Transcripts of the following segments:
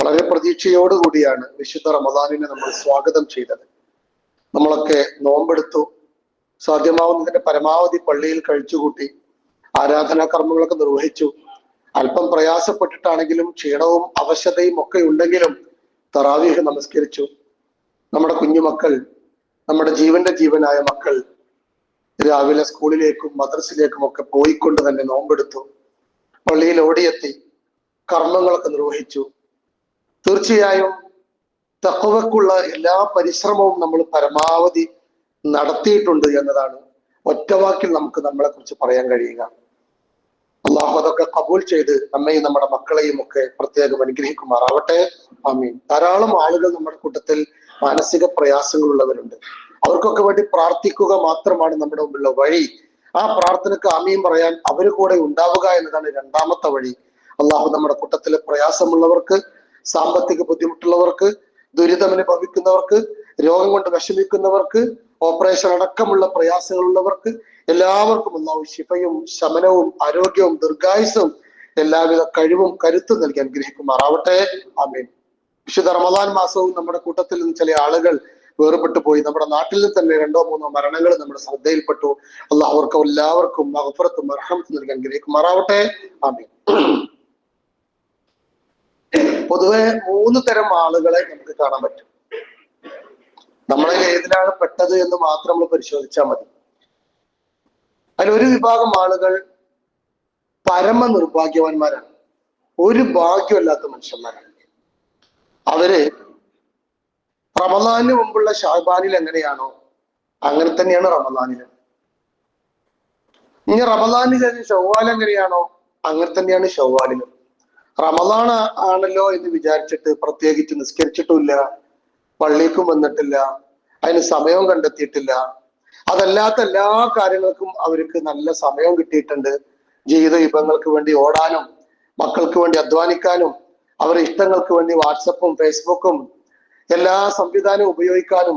വളരെ പ്രതീക്ഷയോടുകൂടിയാണ് വിശുദ്ധ റമദാനിനെ നമ്മൾ സ്വാഗതം ചെയ്തത്. നമ്മളൊക്കെ നോമ്പെടുത്തു. സാധ്യമാവുന്നതിന്റെ പരമാവധി പള്ളിയിൽ കഴിച്ചുകൂട്ടി ആരാധനാ കർമ്മങ്ങളൊക്കെ നിർവഹിച്ചു. അല്പം പ്രയാസപ്പെട്ടിട്ടാണെങ്കിലും ക്ഷീണവും അവശതയും ഒക്കെ ഉണ്ടെങ്കിലും തറാവീഹ് നമസ്കരിച്ചു. നമ്മുടെ കുഞ്ഞുമക്കൾ നമ്മുടെ ജീവന്റെ ജീവനായ മക്കൾ രാവിലെ സ്കൂളിലേക്കും മദ്രസിലേക്കും ഒക്കെ പോയിക്കൊണ്ട് തന്നെ നോമ്പെടുത്തു. പള്ളിയിൽ ഓടിയെത്തി കർമ്മങ്ങളൊക്കെ നിർവഹിച്ചു. തീർച്ചയായും തക്കവക്കുള്ള എല്ലാ പരിശ്രമവും നമ്മൾ പരമാവധി നടത്തിയിട്ടുണ്ട് എന്നതാണ് ഒറ്റവാക്കിൽ നമുക്ക് നമ്മളെ കുറിച്ച് പറയാൻ കഴിയുക. അള്ളാഹു അതൊക്കെ കബൂൽ ചെയ്ത് നമ്മയും നമ്മുടെ മക്കളെയും ഒക്കെ പ്രത്യേകം അനുഗ്രഹിക്കുമാറാവട്ടെ. ആമീൻ. ധാരാളം ആളുകൾ നമ്മുടെ കൂട്ടത്തിൽ മാനസിക പ്രയാസങ്ങളുള്ളവരുണ്ട്. അവർക്കൊക്കെ വേണ്ടി പ്രാർത്ഥിക്കുക മാത്രമാണ് നമ്മുടെ മുമ്പിലുള്ള വഴി. ആ പ്രാർത്ഥനക്ക് ആമീൻ പറയാൻ അവർ കൂടെ ഉണ്ടാവുക എന്നതാണ് രണ്ടാമത്തെ വഴി. അള്ളാഹു നമ്മുടെ കൂട്ടത്തിലെ പ്രയാസമുള്ളവർക്ക് സാമ്പത്തിക ബുദ്ധിമുട്ടുള്ളവർക്ക് ദുരിതമനുഭവിക്കുന്നവർക്ക് രോഗം കൊണ്ട് വിഷമിക്കുന്നവർക്ക് ഓപ്പറേഷൻ അടക്കമുള്ള പ്രയാസങ്ങളുള്ളവർക്ക് എല്ലാവർക്കും അള്ളാഹു ശിഫയും ശമനവും ആരോഗ്യവും ദീർഘായുസും എല്ലാവിധ കഴിവും കരുത്തും നൽകി അനുഗ്രഹിക്കുമാറാവട്ടെ. ആമീൻ. വിശുദ്ധ റമദാൻ മാസവും നമ്മുടെ കൂട്ടത്തിൽ നിന്ന് ചില ആളുകൾ വേർപെട്ടു പോയി. നമ്മുടെ നാട്ടിൽ തന്നെ രണ്ടോ മൂന്നോ മരണങ്ങൾ നമ്മുടെ ശ്രദ്ധയിൽപ്പെട്ടു. അല്ല അവർക്ക് എല്ലാവർക്കും മഹഫറത്തും അർഹമത്തും നൽകി അനുഗ്രഹിക്കുമാറാവട്ടെ. ആമീൻ. പൊതുവെ മൂന്ന് തരം ആളുകളെ നമുക്ക് കാണാൻ പറ്റും. നമ്മളെ ഏതിലാണ് പെട്ടത് എന്ന് മാത്രം നമ്മൾ പരിശോധിച്ചാൽ മതി. അതിലൊരു വിഭാഗം ആളുകൾ പരമ നിർഭാഗ്യവാന്മാരാണ് ഒരു ഭാഗ്യമല്ലാത്ത മനുഷ്യന്മാരാണ്. അവർ റമദാനിന് മുമ്പുള്ള ഷാബാനിൽ എങ്ങനെയാണോ അങ്ങനെ തന്നെയാണ് റമദാനിൽ ഇനി റമദാനിന് ശേഷം ഷവ്വാൽ എങ്ങനെയാണോ അങ്ങനെ തന്നെയാണ് ഷവ്വാലിലും റമദാൻ ആണല്ലോ എന്ന് വിചാരിച്ചിട്ട് പ്രത്യേകിച്ച് നിസ്കരിച്ചിട്ടുമില്ല പള്ളിക്കും വന്നിട്ടില്ല അതിന് സമയവും കണ്ടെത്തിയിട്ടില്ല. അതല്ലാത്ത എല്ലാ കാര്യങ്ങൾക്കും അവർക്ക് നല്ല സമയം കിട്ടിയിട്ടുണ്ട്. ജീവിത വിഭവങ്ങൾക്ക് വേണ്ടി ഓടാനും മക്കൾക്ക് വേണ്ടി അധ്വാനിക്കാനും അവരുടെ ഇഷ്ടങ്ങൾക്ക് വേണ്ടി വാട്സപ്പും ഫേസ്ബുക്കും എല്ലാ സംവിധാനവും ഉപയോഗിക്കാനും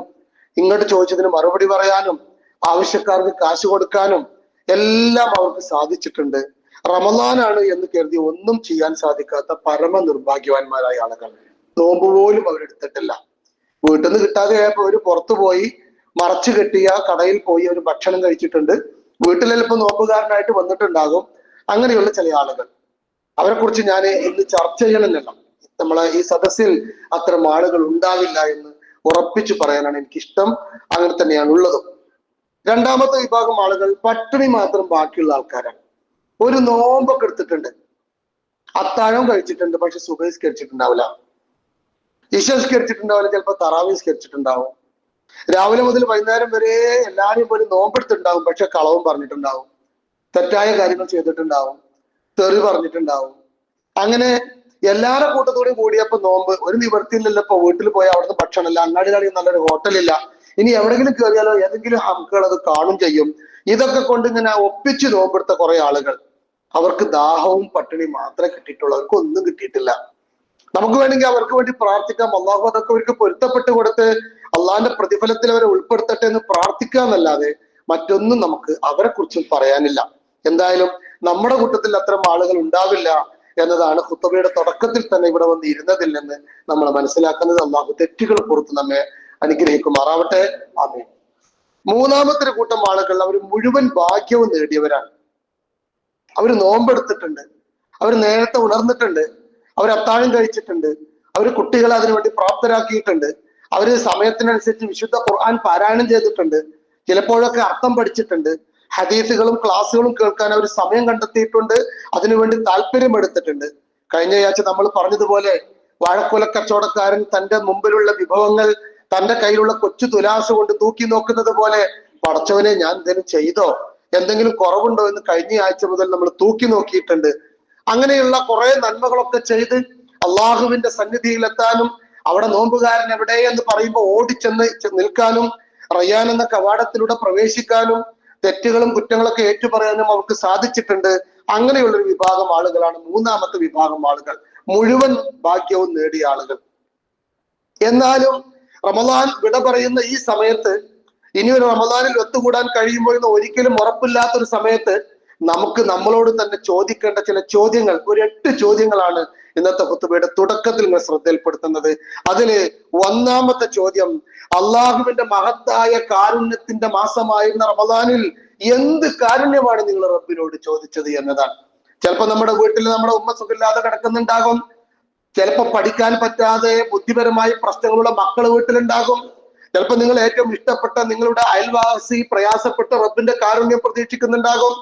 ഇങ്ങോട്ട് ചോദിച്ചതിന് മറുപടി പറയാനും ആവശ്യക്കാർക്ക് കാശ് കൊടുക്കാനും എല്ലാം അവർക്ക് സാധിച്ചിട്ടുണ്ട്. റമദാനാണ് എന്ന് കരുതി ഒന്നും ചെയ്യാൻ സാധിക്കാത്ത പരമ നിർഭാഗ്യവാന്മാരായ ആളുകൾ. നോമ്പ് പോലും അവരെടുത്തിട്ടില്ല വീട്ടിൽ നിന്ന് കിട്ടാതെ ആയപ്പോ അവർ പുറത്തു പോയി മറച്ചു കെട്ടിയ കടയിൽ പോയി അവർ ഭക്ഷണം കഴിച്ചിട്ടുണ്ട്. വീട്ടിൽ ചിലപ്പോൾ നോമ്പുകാരനായിട്ട് വന്നിട്ടുണ്ടാകും. അങ്ങനെയുള്ള ചില ആളുകൾ. അവരെ കുറിച്ച് ഞാൻ ഇന്ന് ചർച്ച ചെയ്യണമെന്നല്ല. നമ്മളെ ഈ സദസ്സിൽ അത്തരം ആളുകൾ ഉണ്ടാവില്ല എന്ന് ഉറപ്പിച്ചു പറയാനാണ് എനിക്കിഷ്ടം. അങ്ങനെ തന്നെയാണ് ഉള്ളതും. രണ്ടാമത്തെ വിഭാഗം ആളുകൾ പട്ടിണി മാത്രം ബാക്കിയുള്ള ആൾക്കാരാണ്. ഒരു നോമ്പൊക്കെ എടുത്തിട്ടുണ്ട്. അത്താഴം കഴിച്ചിട്ടുണ്ട് പക്ഷെ സുഖസ്കരിച്ചിട്ടുണ്ടാവില്ല ഈശ്വരിച്ചിട്ടുണ്ടാവില്ല ചിലപ്പോൾ തറാവിസ്കരിച്ചിട്ടുണ്ടാവും രാവിലെ മുതൽ വൈകുന്നേരം വരെ എല്ലാവരും പോലും നോമ്പെടുത്തിട്ടുണ്ടാവും പക്ഷെ കളവും പറഞ്ഞിട്ടുണ്ടാവും. തെറ്റായ കാര്യങ്ങൾ ചെയ്തിട്ടുണ്ടാവും. തെറി പറഞ്ഞിട്ടുണ്ടാവും. അങ്ങനെ എല്ലാവരുടെ കൂട്ടത്തോടെ കൂടിയപ്പോ നോമ്പ് ഒരു നിവർത്തിയില്ലല്ലോ ഇപ്പൊ വീട്ടിൽ പോയി അവിടുന്ന് ഭക്ഷണമില്ല അങ്ങാടിയിലാണെങ്കിൽ നല്ലൊരു ഹോട്ടലില്ല. ഇനി എവിടെങ്കിലും കയറിയാലോ ഏതെങ്കിലും ഹംക്കുകൾ അത് കാണും ചെയ്യും. ഇതൊക്കെ കൊണ്ട് ഇങ്ങനെ ഒപ്പിച്ച് നോമ്പെടുത്ത കുറെ ആളുകൾ. അവർക്ക് ദാഹവും പട്ടിണി മാത്രമേ കിട്ടിയിട്ടുള്ളൂ. അവർക്ക് ഒന്നും കിട്ടിയിട്ടില്ല. നമുക്ക് വേണമെങ്കിൽ അവർക്ക് വേണ്ടി പ്രാർത്ഥിക്കാം. അള്ളാഹു അതൊക്കെ അവർക്ക് പൊരുത്തപ്പെട്ട് കൊടുത്ത് അള്ളാഹിന്റെ പ്രതിഫലത്തിൽ അവരെ ഉൾപ്പെടുത്തട്ടെ എന്ന് പ്രാർത്ഥിക്കുക എന്നല്ലാതെ മറ്റൊന്നും നമുക്ക് അവരെ കുറിച്ചും പറയാനില്ല. എന്തായാലും നമ്മുടെ കൂട്ടത്തിൽ അത്തരം ആളുകൾ ഉണ്ടാവില്ല എന്നതാണ് ഹുത്തബയുടെ തുടക്കത്തിൽ തന്നെ ഇവിടെ വന്ന് ഇരുന്നതിൽ നിന്ന് നമ്മൾ മനസ്സിലാക്കുന്നത്. അള്ളാഹു തെറ്റുകൾ പുറത്ത് നമ്മെ അനുഗ്രഹിക്കുമാറാവട്ടെ. ആമേ മൂന്നാമത്തെ ഒരു കൂട്ടം ആളുകൾ അവർ മുഴുവൻ ഭാഗ്യവും നേടിയവരാണ്. അവർ നോമ്പെടുത്തിട്ടുണ്ട്. അവർ നേരത്തെ ഉണർന്നിട്ടുണ്ട്. അവർ അത്താഴം കഴിച്ചിട്ടുണ്ട്. അവർ കുട്ടികളെ അതിനുവേണ്ടി പ്രാപ്തരാക്കിയിട്ടുണ്ട്. അവർ സമയത്തിനനുസരിച്ച് വിശുദ്ധ ഖുർആൻ പാരായണം ചെയ്തിട്ടുണ്ട്. ചിലപ്പോഴൊക്കെ അർത്ഥം പഠിച്ചിട്ടുണ്ട്. ഹദീസുകളും ക്ലാസ്സുകളും കേൾക്കാൻ അവർ സമയം കണ്ടെത്തിയിട്ടുണ്ട്. അതിനുവേണ്ടി താല്പര്യം എടുത്തിട്ടുണ്ട്. കഴിഞ്ഞ ആഴ്ച നമ്മൾ പറഞ്ഞതുപോലെ വാഴക്കുല കച്ചവടക്കാരൻ തന്റെ മുമ്പിലുള്ള വിഭവങ്ങൾ തന്റെ കയ്യിലുള്ള കൊച്ചു തുലാസ് കൊണ്ട് തൂക്കി നോക്കുന്നത് പോലെ പടച്ചവനെ ഞാൻ എന്തെങ്കിലും ചെയ്തോ? എന്തെങ്കിലും കുറവുണ്ടോ? എന്ന് കഴിഞ്ഞ ആഴ്ച മുതൽ നമ്മൾ തൂക്കി നോക്കിയിട്ടുണ്ട്. അങ്ങനെയുള്ള കുറെ നന്മകളൊക്കെ ചെയ്ത് അള്ളാഹുവിന്റെ സന്നിധിയിലെത്താനും അവിടെ നോമ്പുകാരൻ എവിടെ എന്ന് പറയുമ്പോൾ ഓടിച്ചെന്ന് നിൽക്കാനും റയ്യാൻ എന്ന കവാടത്തിലൂടെ പ്രവേശിക്കാനും തെറ്റുകളും കുറ്റങ്ങളൊക്കെ ഏറ്റുപറയാനും അവർക്ക് സാധിച്ചിട്ടുണ്ട്. അങ്ങനെയുള്ള ഒരു വിഭാഗം ആളുകളാണ് മൂന്നാമത്തെ വിഭാഗം ആളുകൾ. മുഴുവൻ ഭാഗ്യവും നേടിയ ആളുകൾ. എന്നാലും റമദാൻ വിട പറയുന്ന ഈ സമയത്ത് ഇനി ഒരു റമദാനിൽ ഒത്തുകൂടാൻ കഴിയുമോ എന്ന് ഒരിക്കലും ഉറപ്പില്ലാത്ത ഒരു സമയത്ത് നമുക്ക് നമ്മളോട് തന്നെ ചോദിക്കേണ്ട ചില ചോദ്യങ്ങൾ ഒരു എട്ട് ചോദ്യങ്ങളാണ് ഇന്നത്തെ കുത്തുബയുടെ തുടക്കത്തിൽ നിങ്ങൾ ശ്രദ്ധയിൽപ്പെടുത്തുന്നത്. അതിൽ ഒന്നാമത്തെ ചോദ്യം അള്ളാഹുവിന്റെ മഹത്തായ കാരുണ്യത്തിന്റെ മാസമായിരുന്ന റമദാനിൽ എന്ത് കാരുണ്യമാണ് നിങ്ങൾ റബ്ബിനോട് ചോദിച്ചത് എന്നതാണ്. ചിലപ്പോ നമ്മുടെ വീട്ടിൽ നമ്മുടെ ഉമ്മ സുഖമില്ലാതെ കിടക്കുന്നുണ്ടാകും ചിലപ്പോ പഠിക്കാൻ പറ്റാതെ ബുദ്ധിപരമായ പ്രശ്നങ്ങളുള്ള മക്കൾ വീട്ടിലുണ്ടാകും. ചിലപ്പോൾ നിങ്ങൾ ഏറ്റവും ഇഷ്ടപ്പെട്ട നിങ്ങളുടെ അയൽവാസി പ്രയാസപ്പെട്ട റബ്ബിന്റെ കാരുണ്യം പ്രതീക്ഷിക്കുന്നുണ്ടാകും.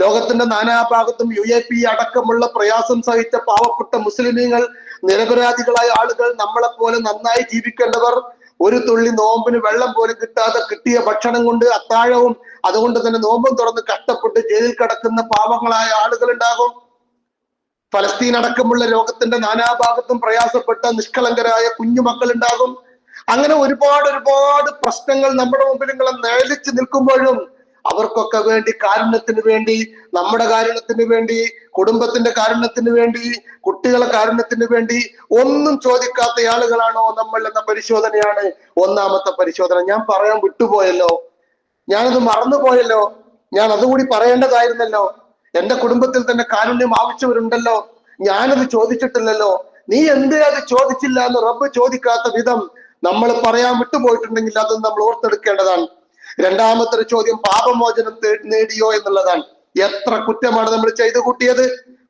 ലോകത്തിന്റെ നാനാഭാഗത്തും യു എ പി അടക്കമുള്ള പ്രയാസം സഹിച്ച പാവപ്പെട്ട മുസ്ലിമീങ്ങൾ നിരപരാധികളായ ആളുകൾ നമ്മളെ പോലെ നന്നായി ജീവിക്കേണ്ടവർ ഒരു തുള്ളി നോമ്പിന് വെള്ളം പോലും കിട്ടാതെ കിട്ടിയ ഭക്ഷണം കൊണ്ട് അത്താഴവും അതുകൊണ്ട് തന്നെ നോമ്പും തുറന്ന് കഷ്ടപ്പെട്ട് ജയിലിൽ കിടക്കുന്ന പാവങ്ങളായ ആളുകൾ ഉണ്ടാകും ഫലസ്തീൻ അടക്കമുള്ള ലോകത്തിന്റെ നാനാഭാഗത്തും പ്രയാസപ്പെട്ട നിഷ്കളങ്കരായ കുഞ്ഞുമക്കൾ ഉണ്ടാകും അങ്ങനെ ഒരുപാട് ഒരുപാട് പ്രശ്നങ്ങൾ നമ്മുടെ മുമ്പിൽ ഇങ്ങനെ നിഴലിച്ച് നിൽക്കുമ്പോഴും അവർക്കൊക്കെ വേണ്ടി കാരുണ്യത്തിന് വേണ്ടി നമ്മുടെ കാരുണ്യത്തിന് വേണ്ടി കുടുംബത്തിന്റെ കാരുണ്യത്തിന് വേണ്ടി കുട്ടികളെ കാരുണ്യത്തിന് വേണ്ടി ഒന്നും ചോദിക്കാത്ത ആളുകളാണോ നമ്മൾ എന്ന പരിശോധനയാണ് ഒന്നാമത്തെ പരിശോധന. ഞാൻ പറയാൻ വിട്ടുപോയല്ലോ. ഞാനത് മറന്നുപോയല്ലോ. ഞാൻ അതുകൂടി പറയേണ്ടതായിരുന്നല്ലോ. എന്റെ കുടുംബത്തിൽ തന്നെ കാരുണ്യം ആവശ്യവരുണ്ടല്ലോ. ഞാനത് ചോദിച്ചിട്ടില്ലല്ലോ. നീ എന്തേ അത് ചോദിച്ചില്ല എന്ന് റബ്ബ് ചോദിക്കാത്ത വിധം നമ്മൾ പറയാൻ വിട്ടുപോയിട്ടുണ്ടെങ്കിൽ അത് നമ്മൾ ഓർത്തെടുക്കേണ്ടതാണ്. രണ്ടാമത്തെ ഒരു ചോദ്യം പാപമോചനം നേടിയോ എന്നുള്ളതാണ്. എത്ര കുറ്റമാണ് നമ്മൾ ചെയ്തു കൂട്ടിയത്?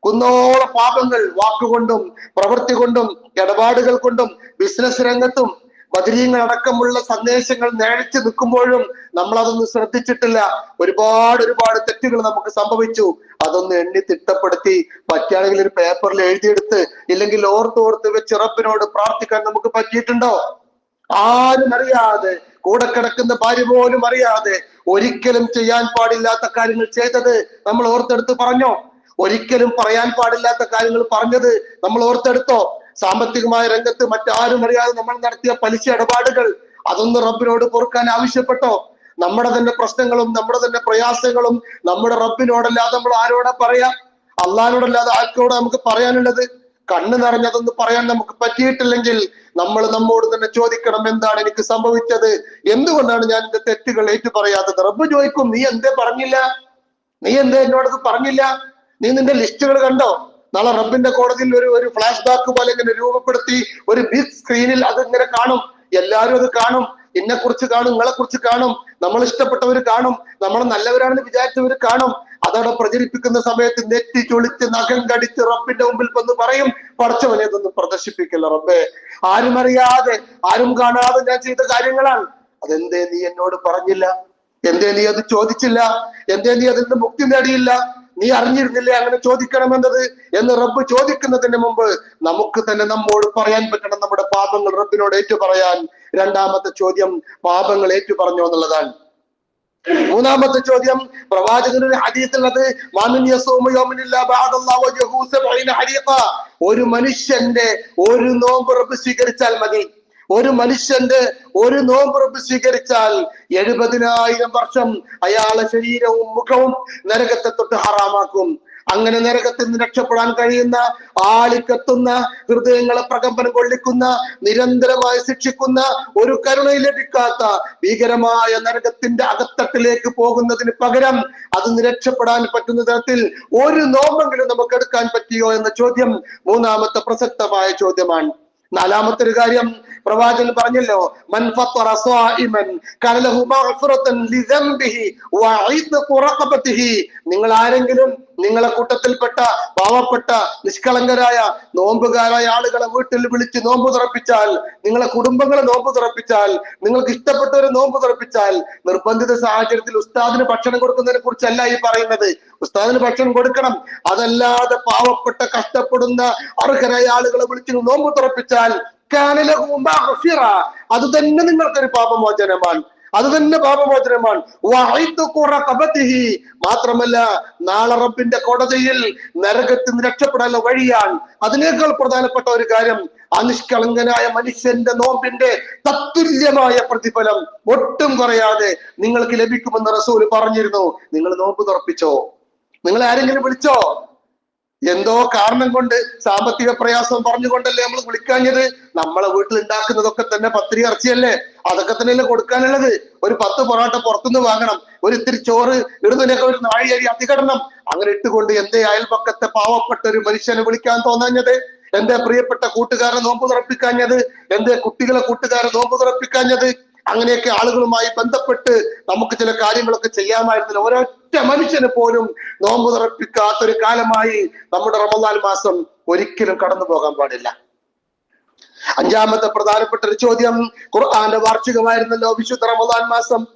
കുന്നോളം പാപങ്ങൾ വാക്കുകൊണ്ടും പ്രവൃത്തി കൊണ്ടും ഇടപാടുകൾ കൊണ്ടും ബിസിനസ് രംഗത്തും ബദരീങ്ങൾ അടക്കമുള്ള സന്ദേശങ്ങൾ നേടിച്ചു നിൽക്കുമ്പോഴും നമ്മൾ അതൊന്നും ശ്രദ്ധിച്ചിട്ടില്ല. ഒരുപാട് ഒരുപാട് തെറ്റുകൾ നമുക്ക് സംഭവിച്ചു. അതൊന്ന് എണ്ണി തിട്ടപ്പെടുത്തി പറ്റുകയാണെങ്കിൽ ഒരു പേപ്പറിൽ എഴുതിയെടുത്ത് ഇല്ലെങ്കിൽ ഓർത്തോർത്ത് വെച്ച് പ്രാർത്ഥിക്കാൻ നമുക്ക് പറ്റിയിട്ടുണ്ടോ? ആരും അറിയാതെ കൂടെ കിടക്കുന്ന ഭാര്യ പോലും അറിയാതെ ഒരിക്കലും ചെയ്യാൻ പാടില്ലാത്ത കാര്യങ്ങൾ ചെയ്തത് നമ്മൾ ഓർത്തെടുത്ത് പറഞ്ഞോ? ഒരിക്കലും പറയാൻ പാടില്ലാത്ത കാര്യങ്ങൾ പറഞ്ഞത് നമ്മൾ ഓർത്തെടുത്തോ? സാമ്പത്തികമായ രംഗത്ത് മറ്റാരും അറിയാതെ നമ്മൾ നടത്തിയ പലിശ ഇടപാടുകൾ അതൊന്ന് റബ്ബിനോട് പൊറുക്കാൻ ആവശ്യപ്പെട്ടോ? നമ്മുടെ തന്നെ പ്രശ്നങ്ങളും നമ്മുടെ തന്നെ പ്രയാസങ്ങളും നമ്മുടെ റബ്ബിനോടല്ലാതെ നമ്മൾ ആരോടാ പറയാ? അള്ളഹാനോടല്ലാതെ ആർക്കോട് നമുക്ക് പറയാനുള്ളത്? കണ്ണ് നിറഞ്ഞതൊന്ന് പറയാൻ നമുക്ക് പറ്റിയിട്ടില്ലെങ്കിൽ നമ്മൾ നമ്മോട് തന്നെ ചോദിക്കണം എന്താണ് എനിക്ക് സംഭവിച്ചത്? എന്തുകൊണ്ടാണ് ഞാൻ എന്റെ തെറ്റുകൾ ഏറ്റു പറയാത്തത് റബ്ബ് ചോദിക്കും നീ എന്തേ പറഞ്ഞില്ല? നീ എന്തേ എന്നോടത് പറഞ്ഞില്ല? നീ നിന്റെ ലിസ്റ്റുകൾ കണ്ടോ? നാളെ റബ്ബിന്റെ കോടതിയിൽ ഒരു ഒരു ഫ്ലാഷ് ബാക്ക് പോലെ ഇങ്ങനെ രൂപപ്പെടുത്തി ഒരു ബിഗ് സ്ക്രീനിൽ അത് ഇങ്ങനെ കാണും. എല്ലാവരും അത് കാണും. എന്നെ കുറിച്ച് കാണും നിങ്ങളെ കുറിച്ച് കാണും. നമ്മൾ ഇഷ്ടപ്പെട്ടവർ കാണും. നമ്മൾ നല്ലവരാണെന്ന് വിചാരിച്ചവർ കാണും. അതവിടെ പ്രചരിപ്പിക്കുന്ന സമയത്ത് നെറ്റി ചൊളിച്ച് നഖം കടിച്ച് റബ്ബിന്റെ മുമ്പിൽ വന്ന് പറയും പടച്ചവനെ ഇതൊന്നും പ്രദർശിപ്പിക്കില്ല റബ്ബേ. ആരും അറിയാതെ ആരും കാണാതെ ഞാൻ ചെയ്ത കാര്യങ്ങളാണ്. അതെന്തേ നീ എന്നോട് പറഞ്ഞില്ല? എന്തേ നീ അത് ചോദിച്ചില്ല? എന്തേ നീ അതിൽ നിന്ന് മുക്തി നേടിയില്ല? നീ അറിഞ്ഞിരുന്നില്ലേ അങ്ങനെ ചോദിക്കണമെന്നത് എന്ന് റബ്ബ് ചോദിക്കുന്നതിന് മുമ്പ് നമുക്ക് തന്നെ നമ്മോട് പറയാൻ പറ്റണം നമ്മുടെ പാപങ്ങൾ റബ്ബിനോട് ഏറ്റു പറയാൻ രണ്ടാമത്തെ ചോദ്യം പാപങ്ങൾ ഏറ്റു പറഞ്ഞോ എന്നുള്ളതാണ്. മൂന്നാമത്തെ ചോദ്യം സബഈന ഹരീഖ. ഒരു മനുഷ്യന്റെ ഒരു നോമ്പ് റബ്ബ് സ്വീകരിച്ചാൽ മതി. ഒരു മനുഷ്യന്റെ ഒരു നോമ്പ് റബ്ബ് സ്വീകരിച്ചാൽ എഴുപതിനായിരം വർഷം അയാളെ ശരീരവും മുഖവും നരകത്തെ തൊട്ട് ഹറാമാക്കും. അങ്ങനെ നരകത്തിൽ നിന്ന് രക്ഷപ്പെടാൻ കഴിയുന്ന ആളിക്കത്തുന്ന ഹൃദയങ്ങളെ പ്രകമ്പനം കൊള്ളിക്കുന്ന നിരന്തരമായി ശിക്ഷിക്കുന്ന ഒരു കരുണയിൽ ലഭിക്കാത്ത ഭീകരമായ നരകത്തിന്റെ അകത്തട്ടിലേക്ക് പോകുന്നതിന് പകരം അത് രക്ഷപ്പെടാൻ പറ്റുന്ന തരത്തിൽ ഒരു നോമ്പെങ്കിലും നമുക്ക് എടുക്കാൻ പറ്റിയോ എന്ന ചോദ്യം മൂന്നാമത്തെ പ്രസക്തമായ ചോദ്യമാണ്. നാലാമത്തെ ഒരു കാര്യം പ്രവാചകൻ പറഞ്ഞല്ലോ നിങ്ങൾ ആരെങ്കിലും നിങ്ങളെ കൂട്ടത്തിൽപ്പെട്ട പാവപ്പെട്ട നിഷ്കളങ്കരായ നോമ്പുകാരായ ആളുകളെ വീട്ടിൽ വിളിച്ച് നോമ്പ് തുറപ്പിച്ചാൽ നിങ്ങളെ കുടുംബങ്ങളെ നോമ്പ് തുറപ്പിച്ചാൽ നിങ്ങൾക്ക് ഇഷ്ടപ്പെട്ടവരെ നോമ്പ് തുറപ്പിച്ചാൽ നിർബന്ധിത സാഹചര്യത്തിൽ ഉസ്താദിന് ഭക്ഷണം കൊടുക്കുന്നതിനെ കുറിച്ചല്ല ഈ പറയുന്നത്. ഉസ്താദിന് ഭക്ഷണം കൊടുക്കണം. അതല്ലാതെ പാവപ്പെട്ട കഷ്ടപ്പെടുന്ന അർഹരായ ആളുകളെ വിളിച്ച് നോമ്പ് തുറപ്പിച്ചാൽ. അത് തന്നെ നിങ്ങൾക്കൊരു പാപമോചനമാണ്. അത് തന്നെ പാപമോചനമാണ്. മാത്രമല്ല നാളെ കോടതിയിൽ നരകത്തിൽ രക്ഷപ്പെടാനുള്ള വഴിയാണ് അതിനേക്കാൾ പ്രധാനപ്പെട്ട ഒരു കാര്യം അനിഷ്കളങ്കനായ മനുഷ്യന്റെ നോമ്പിന്റെ തത്തുല്യമായ പ്രതിഫലം ഒട്ടും കുറയാതെ നിങ്ങൾക്ക് ലഭിക്കുമെന്ന് റസൂൽ പറഞ്ഞിരുന്നു. നിങ്ങൾ നോമ്പ് തുറപ്പിച്ചോ? നിങ്ങൾ ആരെങ്കിലും വിളിച്ചോ? എന്തോ കാരണം കൊണ്ട് സാമ്പത്തിക പ്രയാസം പറഞ്ഞുകൊണ്ടല്ലേ നമ്മൾ വിളിക്കാഞ്ഞത്? നമ്മളെ വീട്ടിൽ ഉണ്ടാക്കുന്നതൊക്കെ തന്നെ പത്തിരി ഇറച്ചിയല്ലേ? അതൊക്കെ തന്നെയല്ലേ കൊടുക്കാനുള്ളത്? ഒരു പത്ത് പൊറോട്ട പുറത്തുനിന്ന് വാങ്ങണം. ഒരു ഇത്തിരി ചോറ് ഇടുന്നതിനൊക്കെ ഒരു നാഴി അരി അധികടണം അങ്ങനെ ഇട്ടുകൊണ്ട് എന്തേ അയൽപക്കത്തെ പാവപ്പെട്ട ഒരു മനുഷ്യനെ വിളിക്കാൻ തോന്നാഞ്ഞത്? എന്റെ പ്രിയപ്പെട്ട കൂട്ടുകാരെ നോമ്പ് തുറപ്പിക്കാഞ്ഞത്? എന്റെ കുട്ടികളെ കൂട്ടുകാരെ നോമ്പ് തുറപ്പിക്കാഞ്ഞത്? അങ്ങനെയൊക്കെ ആളുകളുമായി ബന്ധപ്പെട്ട് നമുക്ക് ചില കാര്യങ്ങളൊക്കെ ചെയ്യാമായിരുന്നില്ല. ഒരൊറ്റ മനുഷ്യന് പോലും നോമ്പ് തുറപ്പിക്കാത്തൊരു കാലമായി നമ്മുടെ റമദാൻ മാസം ഒരിക്കലും കടന്നു പോകാൻ പാടില്ല. അഞ്ചാമത്തെ പ്രധാനപ്പെട്ട ഒരു ചോദ്യം ഖുർആന്റെ വാർഷികമായിരുന്നല്ലോ വിശുദ്ധ റമദാൻ മാസം.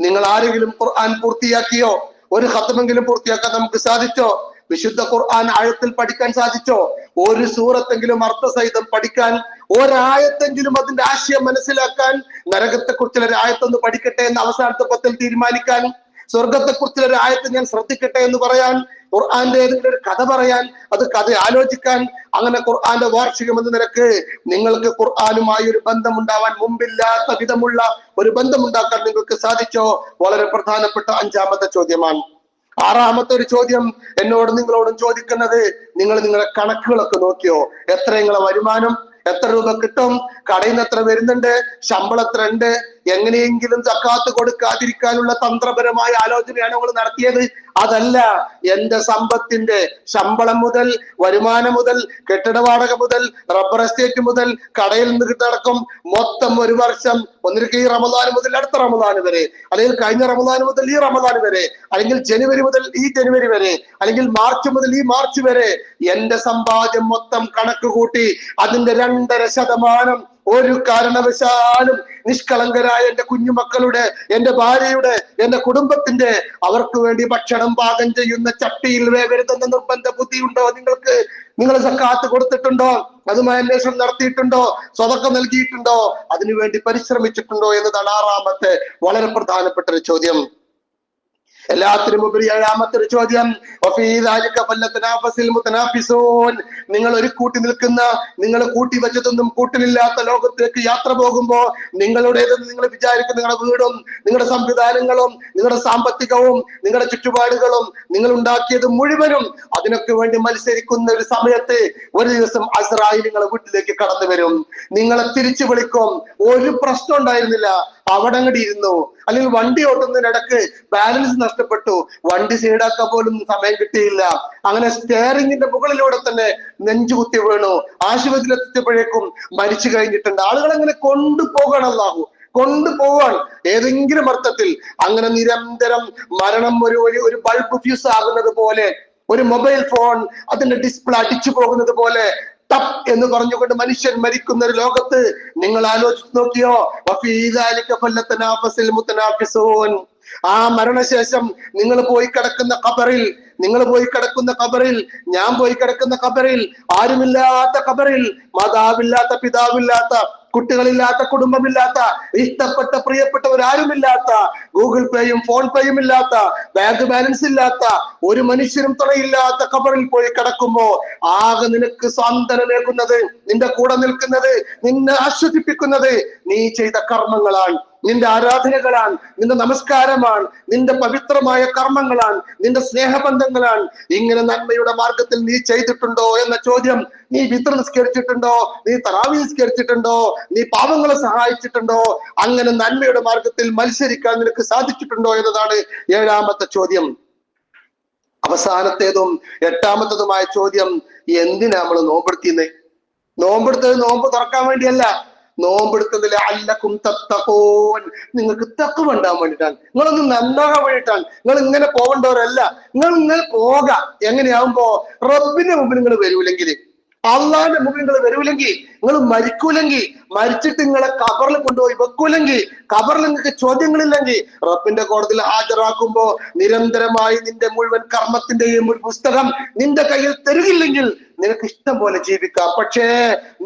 നിങ്ങൾ ആരെങ്കിലും ഖുർആൻ പൂർത്തിയാക്കിയോ? ഒരു ഹത്തമെങ്കിലും പൂർത്തിയാക്കാൻ നമുക്ക് സാധിച്ചോ? വിശുദ്ധ ഖുർആൻ ആഴത്തിൽ പഠിക്കാൻ സാധിച്ചോ? ഒരു സൂറത്തെങ്കിലും അർത്ഥസഹിതം പഠിക്കാൻ ഒരായത്തെങ്കിലും അതിന്റെ ആശയം മനസ്സിലാക്കാൻ നരകത്തെ കുറിച്ചുള്ള ആയത്തൊന്ന് പഠിക്കട്ടെ എന്ന് അവസാനത്തെ പത്തിൽ തീരുമാനിക്കാൻ സ്വർഗത്തെ കുറിച്ചുള്ള ഒരു ആയത്ത് ഞാൻ ശ്രദ്ധിക്കട്ടെ എന്ന് പറയാൻ ഖുർആന്റെ ഏതെങ്കിലും ഒരു കഥ പറയാൻ അത് കഥ ആലോചിക്കാൻ അങ്ങനെ ഖുർആന്റെ വാർഷികം എന്ന നിരക്ക് നിങ്ങൾക്ക് ഖുർആാനുമായി ഒരു ബന്ധമുണ്ടാവാൻ മുമ്പില്ലാത്ത വിധമുള്ള ഒരു ബന്ധമുണ്ടാക്കാൻ നിങ്ങൾക്ക് സാധിച്ചോ? വളരെ പ്രധാനപ്പെട്ട അഞ്ചാമത്തെ ചോദ്യമാണ്. ആറാമത്തെ ഒരു ചോദ്യം എന്നോട് നിങ്ങളോടും ചോദിക്കുന്നത് നിങ്ങൾ നിങ്ങളുടെ കണക്കുകളൊക്കെ നോക്കിയോ? എത്ര നിങ്ങളെ വരുമാനം എത്ര രൂപ കിട്ടും കടയിൽ നിന്ന് എത്ര വരുന്നുണ്ട് ശമ്പളം എത്ര ഉണ്ട് എങ്ങനെയെങ്കിലും സക്കാത്ത് കൊടുക്കാതിരിക്കാനുള്ള തന്ത്രപരമായ ആലോചനയാണ് അവൾ നടത്തിയത്. അതല്ല എന്റെ സമ്പത്തിന്റെ ശമ്പളം മുതൽ വരുമാനം മുതൽ കെട്ടിട വാടക മുതൽ റബ്ബർ എസ്റ്റേറ്റ് മുതൽ കടയിൽ നിന്ന് കിട്ടടക്കം മൊത്തം ഒരു വർഷം ഒന്നിരിക്കും ഈ റമദാൻ മുതൽ അടുത്ത റമദാൻ വരെ അല്ലെങ്കിൽ കഴിഞ്ഞ റമദാൻ മുതൽ ഈ റമദാൻ വരെ അല്ലെങ്കിൽ ജനുവരി മുതൽ ഈ ജനുവരി വരെ അല്ലെങ്കിൽ മാർച്ച് മുതൽ ഈ മാർച്ച് വരെ എന്റെ സമ്പാദ്യം മൊത്തം കണക്ക് കൂട്ടി അതിന്റെ രണ്ടര ശതമാനം ഒരു കാരണവശാലും നിഷ്കളങ്കരായ എന്റെ കുഞ്ഞുമക്കളുടെ എന്റെ ഭാര്യയുടെ എന്റെ കുടുംബത്തിന്റെ അവർക്ക് വേണ്ടി ഭക്ഷണം പാകം ചെയ്യുന്ന ചട്ടിയിൽ വേവരുതെന്ന നിർബന്ധ ബുദ്ധിയുണ്ടോ നിങ്ങൾക്ക്? നിങ്ങൾ സക്കാത്ത് കൊടുത്തിട്ടുണ്ടോ? അതുമായി അന്വേഷണം നടത്തിയിട്ടുണ്ടോ? സ്വതക്കം നൽകിയിട്ടുണ്ടോ? അതിനുവേണ്ടി പരിശ്രമിച്ചിട്ടുണ്ടോ എന്നതാണ് ആറാമത്തെ വളരെ പ്രധാനപ്പെട്ട ഒരു ചോദ്യം. എല്ലാത്തിനും ഉപരി ഏഴാമത്തെ ഒരു ചോദ്യം. നിങ്ങൾ ഒരു കൂട്ടി നിൽക്കുന്ന നിങ്ങൾ കൂട്ടി വെച്ചതൊന്നും കൂട്ടിലില്ലാത്ത ലോകത്തേക്ക് യാത്ര പോകുമ്പോ നിങ്ങളുടേതെന്ന് നിങ്ങൾ വിചാരിക്കുന്ന നിങ്ങളുടെ വീടും നിങ്ങളുടെ സംവിധാനങ്ങളും നിങ്ങളുടെ സാമ്പത്തികവും നിങ്ങളുടെ ചുറ്റുപാടുകളും നിങ്ങൾ ഉണ്ടാക്കിയത് മുഴുവനും അതിനൊക്കെ വേണ്ടി മത്സരിക്കുന്ന ഒരു സമയത്ത് ഒരു ദിവസം അസ്രായി നിങ്ങളെ വീട്ടിലേക്ക് കടന്നു വരും നിങ്ങളെ തിരിച്ചു വിളിക്കും. ഒരു പ്രശ്നം ഉണ്ടായിരുന്നില്ല. അവിടെ അങ്ങോട്ട് ഇരുന്നു. അല്ലെങ്കിൽ വണ്ടി ഓട്ടുന്നതിനിടക്ക് ബാലൻസ് നഷ്ടപ്പെട്ടു. വണ്ടി സൈഡാക്കാൻ പോലും സമയം കിട്ടിയില്ല. അങ്ങനെ സ്റ്റെയറിംഗിന്റെ മുകളിലൂടെ തന്നെ നെഞ്ചു കുത്തി വീണു. ആശുപത്രിയിൽ എത്തിയപ്പോഴേക്കും മരിച്ചു കഴിഞ്ഞിട്ടുണ്ട്. ആളുകൾ അങ്ങനെ കൊണ്ടുപോകണം അല്ലാഹു? കൊണ്ടുപോവാൻ ഏതെങ്കിലും അർത്ഥത്തിൽ അങ്ങനെ നിരന്തരം മരണം ഒരു ഒരു ബൾബ് ഫ്യൂസ് ആകുന്നത് പോലെ ഒരു മൊബൈൽ ഫോൺ അതിന്റെ ഡിസ്പ്ലേ അടിച്ചു പോകുന്നത് പോലെ ടപ്പ് എന്ന് പറഞ്ഞുകൊണ്ട് മനുഷ്യൻ മരിക്കുന്ന ഒരു ലോകത്ത് നിങ്ങൾ ആലോചിച്ച് നോക്കിയോ? ആ മരണശേഷം നിങ്ങൾ പോയി കിടക്കുന്ന ഖബറിൽ നിങ്ങൾ പോയി കിടക്കുന്ന ഖബറിൽ ഞാൻ പോയി കിടക്കുന്ന ഖബറിൽ ആരുമില്ലാത്ത ഖബറിൽ മാതാവില്ലാത്ത പിതാവില്ലാത്ത കുട്ടികളില്ലാത്ത കുടുംബമില്ലാത്ത ഇഷ്ടപ്പെട്ട പ്രിയപ്പെട്ടവരാരുമില്ലാത്ത ഗൂഗിൾ പേയും ഫോൺ പേയും ഇല്ലാത്ത ബാങ്ക് ബാലൻസ് ഇല്ലാത്ത ഒരു മനുഷ്യരും തുണയില്ലാത്ത കബറിൽ പോയി കിടക്കുമ്പോ ആകെ നിനക്ക് സാന്ത്വനമേകുന്നത് നിന്റെ കൂടെ നിൽക്കുന്നത് നിന്നെ ആശ്വസിപ്പിക്കുന്നത് നീ ചെയ്ത കർമ്മങ്ങളാണ് നിന്റെ ആരാധനകളാണ് നിന്റെ നമസ്കാരമാണ് നിന്റെ പവിത്രമായ കർമ്മങ്ങളാണ് നിന്റെ സ്നേഹബന്ധങ്ങളാണ്. ഇങ്ങനെ നന്മയുടെ മാർഗത്തിൽ നീ ചെയ്തിട്ടുണ്ടോ എന്ന ചോദ്യം നീ വിത്ര നിസ്കരിച്ചിട്ടുണ്ടോ? നീ തറാവി നിസ്കരിച്ചിട്ടുണ്ടോ? നീ പാവങ്ങളെ സഹായിച്ചിട്ടുണ്ടോ? അങ്ങനെ നന്മയുടെ മാർഗത്തിൽ മത്സരിക്കാൻ നിനക്ക് സാധിച്ചിട്ടുണ്ടോ എന്നതാണ് ഏഴാമത്തെ ചോദ്യം. അവസാനത്തേതും എട്ടാമത്തേതുമായ ചോദ്യം എന്തിനാ നമ്മൾ നോമ്പെടുത്തിയെന്നേ നോമ്പെടുത്തത് നോമ്പ് തുറക്കാൻ വേണ്ടിയല്ല. നോമ്പെടുത്തതിൽ അല്ലക്കും തത്തപ്പോൻ നിങ്ങൾക്ക് തക്കവ ഉണ്ടാകാൻ വേണ്ടിയിട്ടാണ്. നിങ്ങളൊന്ന് നന്നാകാൻ വേണ്ടിയിട്ടാണ്. നിങ്ങൾ ഇങ്ങനെ പോകേണ്ടവരല്ല. നിങ്ങൾ ഇങ്ങനെ പോകാം എങ്ങനെയാവുമ്പോ റബ്ബിന്റെ മുമ്പിൽ നിങ്ങൾ വരൂലെങ്കിൽ അള്ളാന്റെ മുമ്പിൽ നിങ്ങൾ വരൂലെങ്കിൽ നിങ്ങൾ മരിക്കൂലെങ്കിൽ മരിച്ചിട്ട് നിങ്ങളെ കബറിൽ കൊണ്ടുപോയി വെക്കൂലെങ്കിൽ കബറിൽ നിങ്ങൾക്ക് ചോദ്യങ്ങളില്ലെങ്കിൽ റബ്ബിന്റെ കോടതിയിൽ ഹാജരാക്കുമ്പോ നിരന്തരമായി നിന്റെ മുഴുവൻ കർമ്മത്തിന്റെയും ഒരു പുസ്തകം നിന്റെ കയ്യിൽ തരുകില്ലെങ്കിൽ നിനക്ക് ഇഷ്ടം പോലെ ജീവിക്കാം. പക്ഷേ